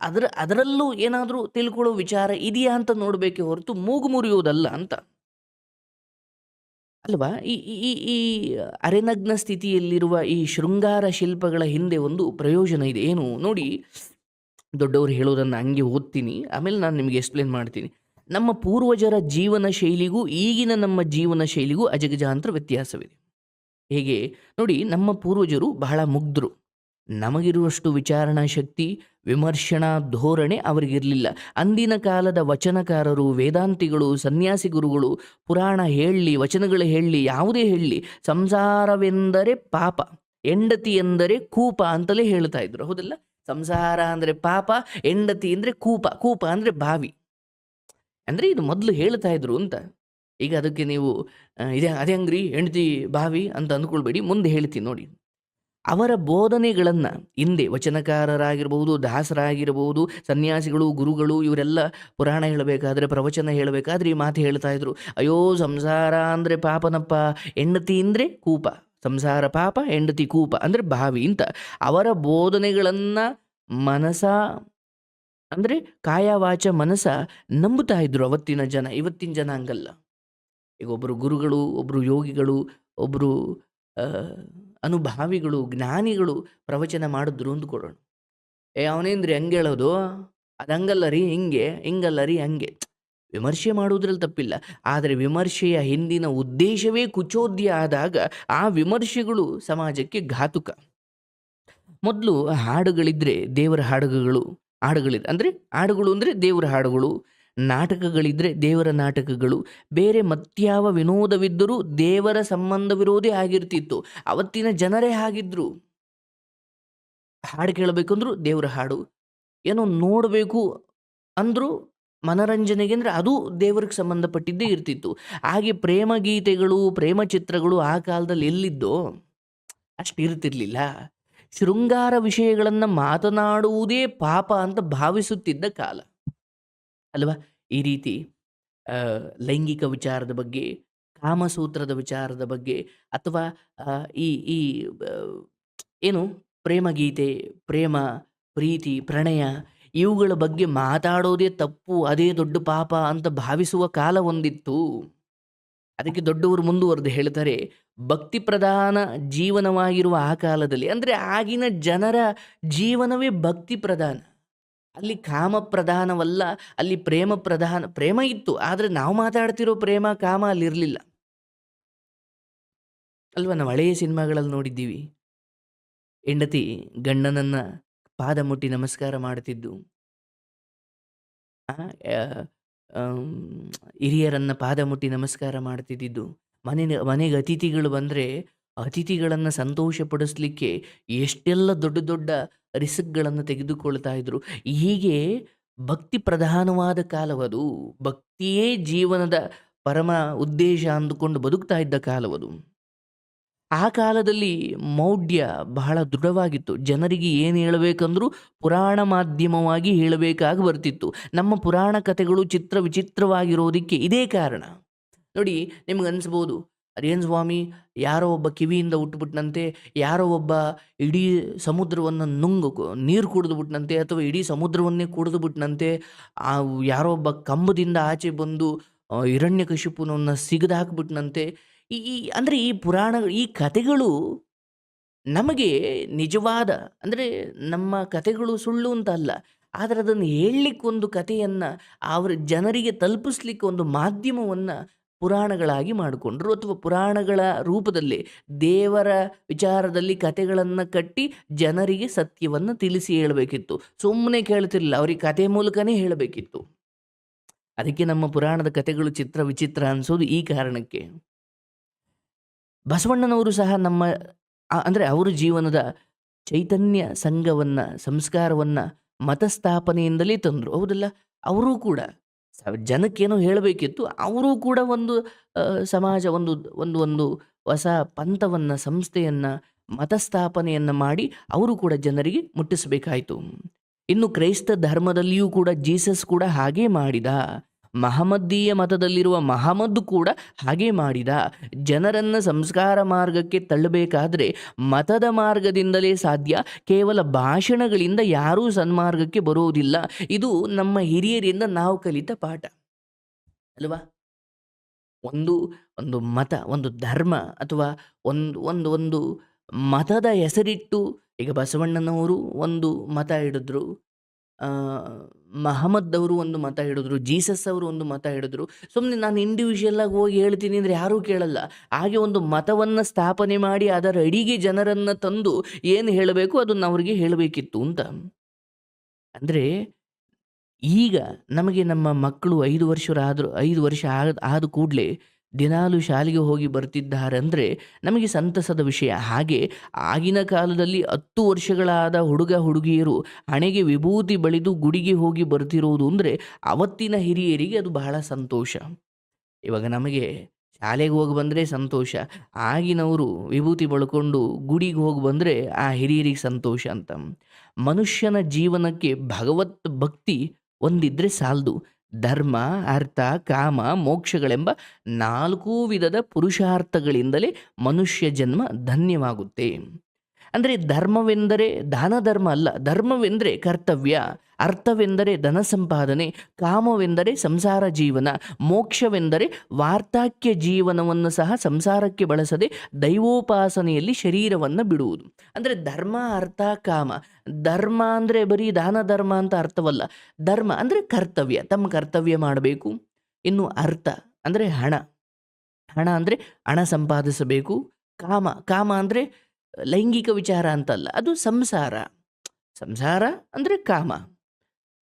ಅದರ, ಅದರಲ್ಲೂ ಏನಾದರೂ ತಿಳ್ಕೊಳ್ಳೋ ವಿಚಾರ ಇದೆಯಾ ಅಂತ ನೋಡಬೇಕೆ ಹೊರತು ಮೂಗು ಮುರಿಯೋದಲ್ಲ ಅಂತ. ಅಲ್ವಾ? ಈ, ಈ- ಈ ಅರೆನಗ್ನ ಸ್ಥಿತಿಯಲ್ಲಿರುವ ಈ ಶೃಂಗಾರ ಶಿಲ್ಪಗಳ ಹಿಂದೆ ಒಂದು ಪ್ರಯೋಜನ ಇದೆ. ಏನು? ನೋಡಿ ದೊಡ್ಡವರು ಹೇಳೋದನ್ನು ಹಂಗೆ ಓದ್ತೀನಿ. ಆಮೇಲೆ ನಾನು ನಿಮಗೆ ಎಕ್ಸ್ಪ್ಲೇನ್ ಮಾಡ್ತೀನಿ. ನಮ್ಮ ಪೂರ್ವಜರ ಜೀವನ ಶೈಲಿಗೂ ಈಗಿನ ನಮ್ಮ ಜೀವನ ಶೈಲಿಗೂ ಅಜಗಜಾಂತರ ವ್ಯತ್ಯಾಸವಿದೆ. ಹೇಗೆ? ನೋಡಿ, ನಮ್ಮ ಪೂರ್ವಜರು ಬಹಳ ಮುಗ್ಧರು. ನಮಗಿರುವಷ್ಟು ವಿಚಾರಣಾ ಶಕ್ತಿ ವಿಮರ್ಶನಾ ಧೋರಣೆ ಅವರಿಗಿರಲಿಲ್ಲ. ಅಂದಿನ ಕಾಲದ ವಚನಕಾರರು, ವೇದಾಂತಿಗಳು, ಸನ್ಯಾಸಿ ಗುರುಗಳು, ಪುರಾಣ ಹೇಳಲಿ, ವಚನಗಳು ಹೇಳಲಿ, ಯಾವುದೇ ಹೇಳಲಿ, ಸಂಸಾರವೆಂದರೆ ಪಾಪ, ಹೆಂಡತಿ ಎಂದರೆ ಕೂಪ ಅಂತಲೇ ಹೇಳ್ತಾ ಇದ್ರು. ಹೌದಲ್ಲ? ಸಂಸಾರ ಅಂದರೆ ಪಾಪ, ಹೆಂಡತಿ ಅಂದರೆ ಕೂಪ ಕೂಪ ಅಂದರೆ ಬಾವಿ. ಅಂದರೆ ಇದು ಮೊದಲು ಹೇಳ್ತಾ ಇದ್ರು ಅಂತ. ಈಗ ಅದಕ್ಕೆ ನೀವು ಇದೇ, ಅದೇ ಅಂಗ್ರಿ ಹೆಂಡತಿ, ಬಾವಿ ಅಂತ ಅಂದ್ಕೊಳ್ಬೇಡಿ, ಮುಂದೆ ಹೇಳ್ತೀನಿ ನೋಡಿ. ಅವರ ಬೋಧನೆಗಳನ್ನು ಹಿಂದೆ ವಚನಕಾರರಾಗಿರ್ಬೋದು, ದಾಸರಾಗಿರ್ಬೋದು, ಸನ್ಯಾಸಿಗಳು, ಗುರುಗಳು, ಇವರೆಲ್ಲ ಪುರಾಣ ಹೇಳಬೇಕಾದ್ರೆ, ಪ್ರವಚನ ಹೇಳಬೇಕಾದ್ರೆ ಈ ಮಾತು ಹೇಳ್ತಾ ಇದ್ರು. ಅಯ್ಯೋ, ಸಂಸಾರ ಅಂದರೆ ಪಾಪನಪ್ಪ, ಹೆಂಡತಿ ಅಂದರೆ ಕೂಪ. ಸಂಸಾರ ಪಾಪ, ಹೆಂಡತಿ ಕೂಪ ಅಂದರೆ ಭಾವಿ ಅಂತ ಅವರ ಬೋಧನೆಗಳನ್ನು ಮನಸ ಅಂದರೆ ಕಾಯ ವಾಚ ಮನಸ ನಂಬುತ್ತಾ ಇದ್ರು ಅವತ್ತಿನ ಜನ, ಇವತ್ತಿನ ಜನ ಹಂಗಲ್ಲ. ಈಗ ಒಬ್ಬರು ಗುರುಗಳು ಒಬ್ಬರು ಯೋಗಿಗಳು ಒಬ್ಬರು ಅನುಭಾವಿಗಳು, ಜ್ಞಾನಿಗಳು ಪ್ರವಚನ ಮಾಡಿದ್ರು ಅಂದ್ಕೊಳ್ಳೋಣ ಏ, ಅವನೇಂದ್ರಿ ಹಂಗೆ ಹೇಳೋದು? ಅದು ಹಂಗಲ್ಲ ರೀ, ಹಿಂಗೆ, ಹಿಂಗಲ್ಲ ರೀ, ಹಂಗೆ. ವಿಮರ್ಶೆ ಮಾಡುವುದರಲ್ಲಿ ತಪ್ಪಿಲ್ಲ. ಆದರೆ ವಿಮರ್ಶೆಯ ಹಿಂದಿನ ಉದ್ದೇಶವೇ ಕುಚೋದ್ಯ ಆದಾಗ ಆ ವಿಮರ್ಶೆಗಳು ಸಮಾಜಕ್ಕೆ ಘಾತುಕ. ಮೊದಲು ಹಾಡುಗಳಿದ್ರೆ ದೇವರ ಹಾಡುಗಳು ಹಾಡುಗಳಿದ್ರೆ ಅಂದರೆ ಹಾಡುಗಳು ಅಂದರೆ ದೇವರ ಹಾಡುಗಳು, ನಾಟಕಗಳಿದ್ರೆ ದೇವರ ನಾಟಕಗಳು, ಬೇರೆ ಮತ್ಯಾವ ವಿನೋದವಿದ್ದರೂ ದೇವರ ಸಂಬಂಧವಿರೋದೇ ಆಗಿರ್ತಿತ್ತು. ಅವತ್ತಿನ ಜನರೇ ಹಾಗಿದ್ರು. ಹಾಡು ಕೇಳಬೇಕಂದ್ರೂ ದೇವರ ಹಾಡು, ಏನೋ ನೋಡಬೇಕು ಅಂದರೂ ಮನರಂಜನೆಗೆ ಅಂದರೆ ಅದು ದೇವರಿಗೆ ಸಂಬಂಧಪಟ್ಟಿದ್ದೇ ಇರ್ತಿತ್ತು. ಹಾಗೆ ಪ್ರೇಮ ಗೀತೆಗಳು, ಪ್ರೇಮ ಚಿತ್ರಗಳು ಆ ಕಾಲದಲ್ಲಿ ಎಲ್ಲಿದ್ದೋ ಅಷ್ಟು ಇರ್ತಿರ್ಲಿಲ್ಲ. ಶೃಂಗಾರ ವಿಷಯಗಳನ್ನು ಮಾತನಾಡುವುದೇ ಪಾಪ ಅಂತ ಭಾವಿಸುತ್ತಿದ್ದ ಕಾಲ. ಅಲ್ವಾ? ಈ ರೀತಿ ಲೈಂಗಿಕ ವಿಚಾರದ ಬಗ್ಗೆ, ಕಾಮಸೂತ್ರದ ವಿಚಾರದ ಬಗ್ಗೆ, ಅಥವಾ ಈ ಈ ಏನು, ಪ್ರೇಮ ಗೀತೆ, ಪ್ರೇಮ, ಪ್ರೀತಿ, ಪ್ರಣಯ ಇವುಗಳ ಬಗ್ಗೆ ಮಾತಾಡೋದೇ ತಪ್ಪು, ಅದೇ ದೊಡ್ಡ ಪಾಪ ಅಂತ ಭಾವಿಸುವ ಕಾಲ ಒಂದಿತ್ತು. ಅದಕ್ಕೆ ದೊಡ್ಡವರು ಮುಂದುವರೆದು ಹೇಳ್ತಾರೆ, ಭಕ್ತಿ ಪ್ರಧಾನ ಜೀವನವಾಗಿರುವ ಆ ಕಾಲದಲ್ಲಿ, ಅಂದರೆ ಆಗಿನ ಜನರ ಜೀವನವೇ ಭಕ್ತಿ ಪ್ರಧಾನ. ಅಲ್ಲಿ ಕಾಮ ಪ್ರಧಾನವಲ್ಲ, ಅಲ್ಲಿ ಪ್ರೇಮ ಪ್ರಧಾನ, ಪ್ರೇಮ ಇತ್ತು, ಆದರೆ ನಾವು ಮಾತಾಡ್ತಿರೋ ಪ್ರೇಮ, ಕಾಮ ಅಲ್ಲಿರಲಿಲ್ಲ. ಅಲ್ವಾ, ನಾವು ಹಳೆಯ ಸಿನಿಮಾಗಳಲ್ಲಿ ನೋಡಿದ್ದೀವಿ. ಹೆಂಡತಿ ಗಂಡನನ್ನ ಪಾದ ಮುಟ್ಟಿ ನಮಸ್ಕಾರ ಮಾಡುತ್ತಿದ್ದು. ಹಿರಿಯರನ್ನು ಪಾದ ಮುಟ್ಟಿ ನಮಸ್ಕಾರ ಮಾಡ್ತಿದ್ದಿದ್ದು ಮನೆ, ಮನೆಗೆ ಅತಿಥಿಗಳು ಬಂದರೆ ಅತಿಥಿಗಳನ್ನು ಸಂತೋಷಪಡಿಸ್ಲಿಕ್ಕೆ ಎಷ್ಟೆಲ್ಲ ದೊಡ್ಡ ದೊಡ್ಡ ರಿಸ್ಕ್ಗಳನ್ನು ತೆಗೆದುಕೊಳ್ತಾ ಇದ್ರು. ಹೀಗೆ ಭಕ್ತಿ ಪ್ರಧಾನವಾದ ಕಾಲವದು. ಭಕ್ತಿಯೇ ಜೀವನದ ಪರಮ ಉದ್ದೇಶ ಅಂದುಕೊಂಡು ಬದುಕ್ತಾ ಇದ್ದ ಕಾಲವದು. ಆ ಕಾಲದಲ್ಲಿ ಮೌಢ್ಯ ಬಹಳ ದೃಢವಾಗಿತ್ತು. ಜನರಿಗೆ ಏನು ಹೇಳಬೇಕಂದ್ರೂ ಪುರಾಣ ಮಾಧ್ಯಮವಾಗಿ ಹೇಳಬೇಕಾಗಿ ಬರ್ತಿತ್ತು. ನಮ್ಮ ಪುರಾಣ ಕಥೆಗಳು ಚಿತ್ರ ವಿಚಿತ್ರವಾಗಿರೋದಕ್ಕೆ ಇದೇ ಕಾರಣ. ನೋಡಿ, ನಿಮ್ಗೆ ಅನಿಸ್ಬೋದು ಅರಿಯನ್ ಸ್ವಾಮಿ, ಯಾರೋ ಒಬ್ಬ ಕಿವಿಯಿಂದ ಹುಟ್ಟುಬಿಟ್ಟನಂತೆ ಯಾರೋ ಒಬ್ಬ ಇಡೀ ಸಮುದ್ರವನ್ನು ನುಂಗು ನೀರು ಕುಡಿದು ಬಿಟ್ನಂತೆ ಅಥವಾ ಇಡೀ ಸಮುದ್ರವನ್ನೇ ಕುಡಿದು ಬಿಟ್ನಂತೆ ಆ ಯಾರೋ ಒಬ್ಬ ಕಂಬದಿಂದ ಆಚೆ ಬಂದು ಹಿರಣ್ಯ ಕಶಿಪುನವನ್ನು ಸಿಗದು ಹಾಕ್ಬಿಟ್ನಂತೆ ಈ ಈ, ಅಂದರೆ ಈ ಪುರಾಣ, ಈ ಕಥೆಗಳು ನಮಗೆ ನಿಜವಾದ, ಅಂದರೆ ನಮ್ಮ ಕಥೆಗಳು ಸುಳ್ಳು ಅಂತ ಅಲ್ಲ, ಆದರೆ ಅದನ್ನು ಹೇಳಲಿಕ್ಕೆ ಒಂದು ಕಥೆಯನ್ನು ಅವರ ಜನರಿಗೆ ತಲುಪಿಸ್ಲಿಕ್ಕೆ ಒಂದು ಮಾಧ್ಯಮವನ್ನು ಪುರಾಣಗಳಾಗಿ ಮಾಡಿಕೊಂಡ್ರು, ಅಥವಾ ಪುರಾಣಗಳ ರೂಪದಲ್ಲಿ ದೇವರ ವಿಚಾರದಲ್ಲಿ ಕಥೆಗಳನ್ನು ಕಟ್ಟಿ ಜನರಿಗೆ ಸತ್ಯವನ್ನು ತಿಳಿಸಿ ಹೇಳಬೇಕಿತ್ತು. ಸುಮ್ಮನೆ ಕೇಳ್ತಿರ್ಲಿಲ್ಲ, ಅವರಿಗೆ ಕಥೆ ಮೂಲಕನೇ ಹೇಳಬೇಕಿತ್ತು. ಅದಕ್ಕೆ ನಮ್ಮ ಪುರಾಣದ ಕಥೆಗಳು ಚಿತ್ರ ವಿಚಿತ್ರ ಅನಿಸೋದು ಈ ಕಾರಣಕ್ಕೆ. ಬಸವಣ್ಣನವರು ಸಹ ನಮ್ಮ ಅಂದರೆ ಅವರ ಜೀವನದ ಚೈತನ್ಯ ಸಂಘವನ್ನು, ಸಂಸ್ಕಾರವನ್ನು ಮತಸ್ಥಾಪನೆಯಿಂದಲೇ ತಂದರು. ಹೌದಲ್ಲ? ಅವರೂ ಕೂಡ ಜನಕ್ಕೇನೋ ಹೇಳಬೇಕಿತ್ತು, ಅವರೂ ಕೂಡ ಒಂದು ಸಮಾಜ ಒಂದು ಒಂದು ಒಂದು ಹೊಸ ಪಂಥವನ್ನು, ಸಂಸ್ಥೆಯನ್ನು, ಮತಸ್ಥಾಪನೆಯನ್ನು ಮಾಡಿ ಅವರು ಕೂಡ ಜನರಿಗೆ ಮುಟ್ಟಿಸಬೇಕಾಯಿತು. ಇನ್ನು ಕ್ರೈಸ್ತ ಧರ್ಮದಲ್ಲಿಯೂ ಕೂಡ ಜೀಸಸ್ ಕೂಡ ಹಾಗೇ ಮಾಡಿದ. ಮಹಮ್ಮದೀಯ ಮತದಲ್ಲಿರುವ ಮಹಮ್ಮದ್ ಕೂಡ ಹಾಗೆ ಮಾಡಿದ. ಜನರನ್ನು ಸಂಸ್ಕಾರ ಮಾರ್ಗಕ್ಕೆ ತಳ್ಳಬೇಕಾದ್ರೆ ಮತದ ಮಾರ್ಗದಿಂದಲೇ ಸಾಧ್ಯ. ಕೇವಲ ಭಾಷಣಗಳಿಂದ ಯಾರೂ ಸನ್ಮಾರ್ಗಕ್ಕೆ ಬರುವುದಿಲ್ಲ ಇದು ನಮ್ಮ ಹಿರಿಯರಿಂದ ನಾವು ಕಲಿತ ಪಾಠ. ಅಲ್ವಾ? ಒಂದು ಒಂದು ಮತ, ಒಂದು ಧರ್ಮ ಅಥವಾ ಒಂದು ಒಂದು ಒಂದು ಮತದ ಹೆಸರಿಟ್ಟು, ಈಗ ಬಸವಣ್ಣನವರು ಒಂದು ಮತ ಹಿಡಿದ್ರು. ಮಹಮ್ಮದ್ ಅವರು ಒಂದು ಮತ ಹಿಡಿದ್ರು ಜೀಸಸ್ ಅವರು ಒಂದು ಮತ ಹಿಡಿದ್ರು. ಸುಮ್ಮನೆ ನಾನು ಇಂಡಿವಿಜುವಲ್ ಆಗಿ ಹೋಗಿ ಹೇಳ್ತೀನಿ ಅಂದರೆ ಯಾರೂ ಕೇಳಲ್ಲ. ಹಾಗೆ ಒಂದು ಮತವನ್ನು ಸ್ಥಾಪನೆ ಮಾಡಿ ಅದರ ಅಡಿಗೆ ಜನರನ್ನು ತಂದು ಏನು ಹೇಳಬೇಕು? ಅದನ್ನು ಅವರಿಗೆ ಹೇಳಬೇಕಿತ್ತು ಅಂತ. ಅಂದರೆ ಈಗ ನಮಗೆ ನಮ್ಮ ಮಕ್ಕಳು ಐದು ವರ್ಷರಾದರೂ, ಐದು ವರ್ಷ ಆದ ಆದ ಕೂಡಲೇ ದಿನಾಲು ಶಾಲೆಗೆ ಹೋಗಿ ಬರ್ತಿದ್ದಾರೆ ಅಂದರೆ ನಮಗೆ ಸಂತಸದ ವಿಷಯ. ಹಾಗೆ ಆಗಿನ ಕಾಲದಲ್ಲಿ ಹತ್ತು ವರ್ಷಗಳಾದ ಹುಡುಗ ಹುಡುಗಿಯರು ಹಣೆಗೆ ವಿಭೂತಿ ಬಳಿದು ಗುಡಿಗೆ ಹೋಗಿ ಬರ್ತಿರೋದು ಅಂದರೆ ಅವತ್ತಿನ ಹಿರಿಯರಿಗೆ ಅದು ಬಹಳ ಸಂತೋಷ. ಇವಾಗ ನಮಗೆ ಶಾಲೆಗೆ ಹೋಗಿ ಬಂದರೆ ಸಂತೋಷ, ಆಗಿನವರು ವಿಭೂತಿ ಬಳ್ಕೊಂಡು ಗುಡಿಗೆ ಹೋಗಿ ಬಂದರೆ ಆ ಹಿರಿಯರಿಗೆ ಸಂತೋಷ ಅಂತ. ಮನುಷ್ಯನ ಜೀವನಕ್ಕೆ ಭಗವತ್ ಭಕ್ತಿ ಒಂದಿದ್ರೆ ಸಾಲದು. ಧರ್ಮ ಅರ್ಥ ಕಾಮ ಮೋಕ್ಷಗಳೆಂಬ ನಾಲ್ಕೂ ವಿಧದ ಪುರುಷಾರ್ಥಗಳಿಂದಲೇ ಮನುಷ್ಯ ಜನ್ಮ ಧನ್ಯವಾಗುತ್ತೆ. ಅಂದರೆ ಧರ್ಮವೆಂದರೆ ದಾನ ಧರ್ಮ ಅಲ್ಲ, ಧರ್ಮವೆಂದರೆ ಕರ್ತವ್ಯ, ಅರ್ಥವೆಂದರೆ ಧನ ಸಂಪಾದನೆ, ಕಾಮವೆಂದರೆ ಸಂಸಾರ ಜೀವನ, ಮೋಕ್ಷವೆಂದರೆ ವಾರ್ತಾಕ್ಯ ಜೀವನವನ್ನು ಸಹ ಸಂಸಾರಕ್ಕೆ ಬಳಸದೆ ದೈವೋಪಾಸನೆಯಲ್ಲಿ ಶರೀರವನ್ನು ಬಿಡುವುದು. ಅಂದರೆ ಧರ್ಮ, ಅರ್ಥ, ಕಾಮ. ಧರ್ಮ ಅಂದರೆ ಬರೀ ದಾನ ಧರ್ಮ ಅಂತ ಅರ್ಥವಲ್ಲ. ಧರ್ಮ ಅಂದರೆ ಕರ್ತವ್ಯ. ತಮ್ಮ ಕರ್ತವ್ಯ ಮಾಡಬೇಕು. ಇನ್ನು ಅರ್ಥ ಅಂದರೆ ಹಣ. ಹಣ ಅಂದರೆ ಹಣ ಸಂಪಾದಿಸಬೇಕು. ಕಾಮ. ಕಾಮ ಅಂದರೆ ಲೈಂಗಿಕ ವಿಚಾರ ಅಂತಲ್ಲ, ಅದು ಸಂಸಾರ. ಸಂಸಾರ ಅಂದರೆ ಕಾಮ.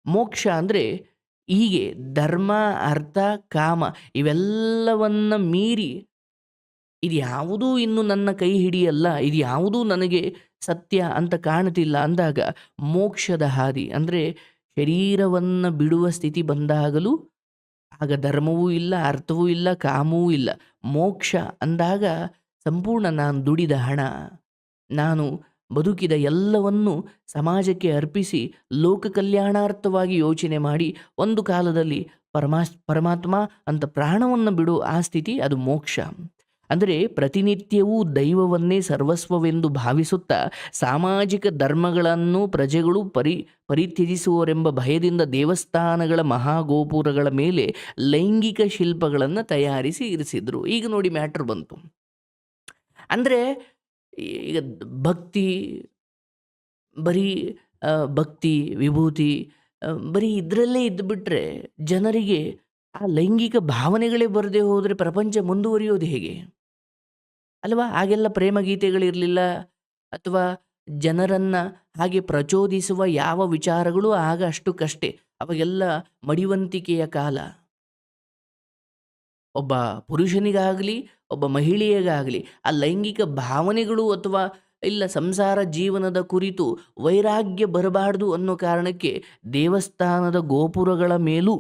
ಮೋಕ್ಷ ಅಂದರೆ ಹೀಗೆ ಧರ್ಮ, ಅರ್ಥ, ಕಾಮ ಇವೆಲ್ಲವನ್ನು ಮೀರಿ ಇದು ಯಾವುದೂ ಇನ್ನು ನನ್ನ ಕೈ ಹಿಡಿಯಲ್ಲ, ಇದು ಯಾವುದೂ ನನಗೆ ಸತ್ಯ ಅಂತ ಕಾಣ್ತಿಲ್ಲ ಅಂದಾಗ ಮೋಕ್ಷದ ಹಾದಿ ಅಂದರೆ ಶರೀರವನ್ನು ಬಿಡುವ ಸ್ಥಿತಿ ಬಂದಾಗಲೂ ಆಗ ಧರ್ಮವೂ ಇಲ್ಲ, ಅರ್ಥವೂ ಇಲ್ಲ, ಕಾಮವೂ ಇಲ್ಲ. ಮೋಕ್ಷ ಅಂದಾಗ ಸಂಪೂರ್ಣ ನಾನು ದುಡಿದ ಹಣ. ನಾನು ಬದುಕಿದ ಎಲ್ಲವನ್ನೂ ಸಮಾಜಕ್ಕೆ ಅರ್ಪಿಸಿ ಲೋಕ ಕಲ್ಯಾಣಾರ್ಥವಾಗಿ ಯೋಚನೆ ಮಾಡಿ ಒಂದು ಕಾಲದಲ್ಲಿ ಪರಮಾತ್ಮ ಅಂತ ಪ್ರಾಣವನ್ನು ಬಿಡು ಆ ಸ್ಥಿತಿ ಅದು ಮೋಕ್ಷ. ಅಂದರೆ ಪ್ರತಿನಿತ್ಯವೂ ದೈವವನ್ನೇ ಸರ್ವಸ್ವವೆಂದು ಭಾವಿಸುತ್ತಾ ಸಾಮಾಜಿಕ ಧರ್ಮಗಳನ್ನು ಪ್ರಜೆಗಳು ಪರಿ, ಪರಿತ್ಯಜಿಸುವರೆಂಬ ಭಯದಿಂದ ದೇವಸ್ಥಾನಗಳ ಮಹಾಗೋಪುರಗಳ ಮೇಲೆ ಲೈಂಗಿಕ ಶಿಲ್ಪಗಳನ್ನು ತಯಾರಿಸಿ ಇರಿಸಿದ್ರು. ಈಗ ನೋಡಿ ಮ್ಯಾಟ್ರ್ ಬಂತು. ಅಂದರೆ ಈಗ ಭಕ್ತಿ, ಬರೀ ಭಕ್ತಿ, ವಿಭೂತಿ ಬರೀ ಇದರಲ್ಲೇ ಇದ್ದುಬಿಟ್ರೆ ಜನರಿಗೆ ಆ ಲೈಂಗಿಕ ಭಾವನೆಗಳೇ ಬರದೇ ಹೋದರೆ ಪ್ರಪಂಚ ಮುಂದುವರಿಯೋದು ಹೇಗೆ? ಅಲ್ವಾ? ಹಾಗೆಲ್ಲ ಪ್ರೇಮ ಗೀತೆಗಳಿರಲಿಲ್ಲ ಅಥವಾ ಜನರನ್ನು ಹಾಗೆ ಪ್ರಚೋದಿಸುವ ಯಾವ ವಿಚಾರಗಳು ಆಗ ಅಷ್ಟಕ್ಕಷ್ಟೇ. ಅವಾಗೆಲ್ಲ ಮಡಿವಂತಿಕೆಯ ಕಾಲ. ಒಬ್ಬ ಪುರುಷನಿಗಾಗಲಿ ಒಬ್ಬ ಮಹಿಳೆಯಗಾಗಲಿ, ಆ ಲೈಂಗಿಕ ಭಾವನೆಗಳು ಅಥವಾ ಇಲ್ಲ ಸಂಸಾರ ಜೀವನದ ಕುರಿತು ವೈರಾಗ್ಯ ಬರಬಾರ್ದು ಅನ್ನೋ ಕಾರಣಕ್ಕೆ ದೇವಸ್ಥಾನದ ಗೋಪುರಗಳ ಮೇಲೂ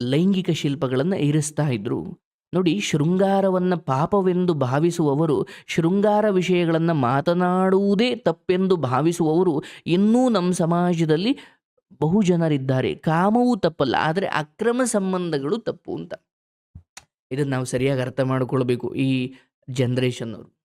ಲೈಂಗಿಕ ಶಿಲ್ಪಗಳನ್ನು ಇರಿಸ್ತಾ ಇದ್ರು. ನೋಡಿ, ಶೃಂಗಾರವನ್ನು ಪಾಪವೆಂದು ಭಾವಿಸುವವರು, ಶೃಂಗಾರ ವಿಷಯಗಳನ್ನು ಮಾತನಾಡುವುದೇ ತಪ್ಪೆಂದು ಭಾವಿಸುವವರು ಇನ್ನೂ ನಮ್ಮ ಸಮಾಜದಲ್ಲಿ ಬಹು ಜನರಿದ್ದಾರೆ. ಕಾಮವೂ ತಪ್ಪಲ್ಲ, ಆದರೆ ಅಕ್ರಮ ಸಂಬಂಧಗಳು ತಪ್ಪು ಅಂತ. ಇದನ್ನು ನಾವು ಸರಿಯಾಗಿ ಅರ್ಥ ಮಾಡಿಕೊಳ್ಬೇಕು ಈ ಜನ್ರೇಷನ್ ಅವರು.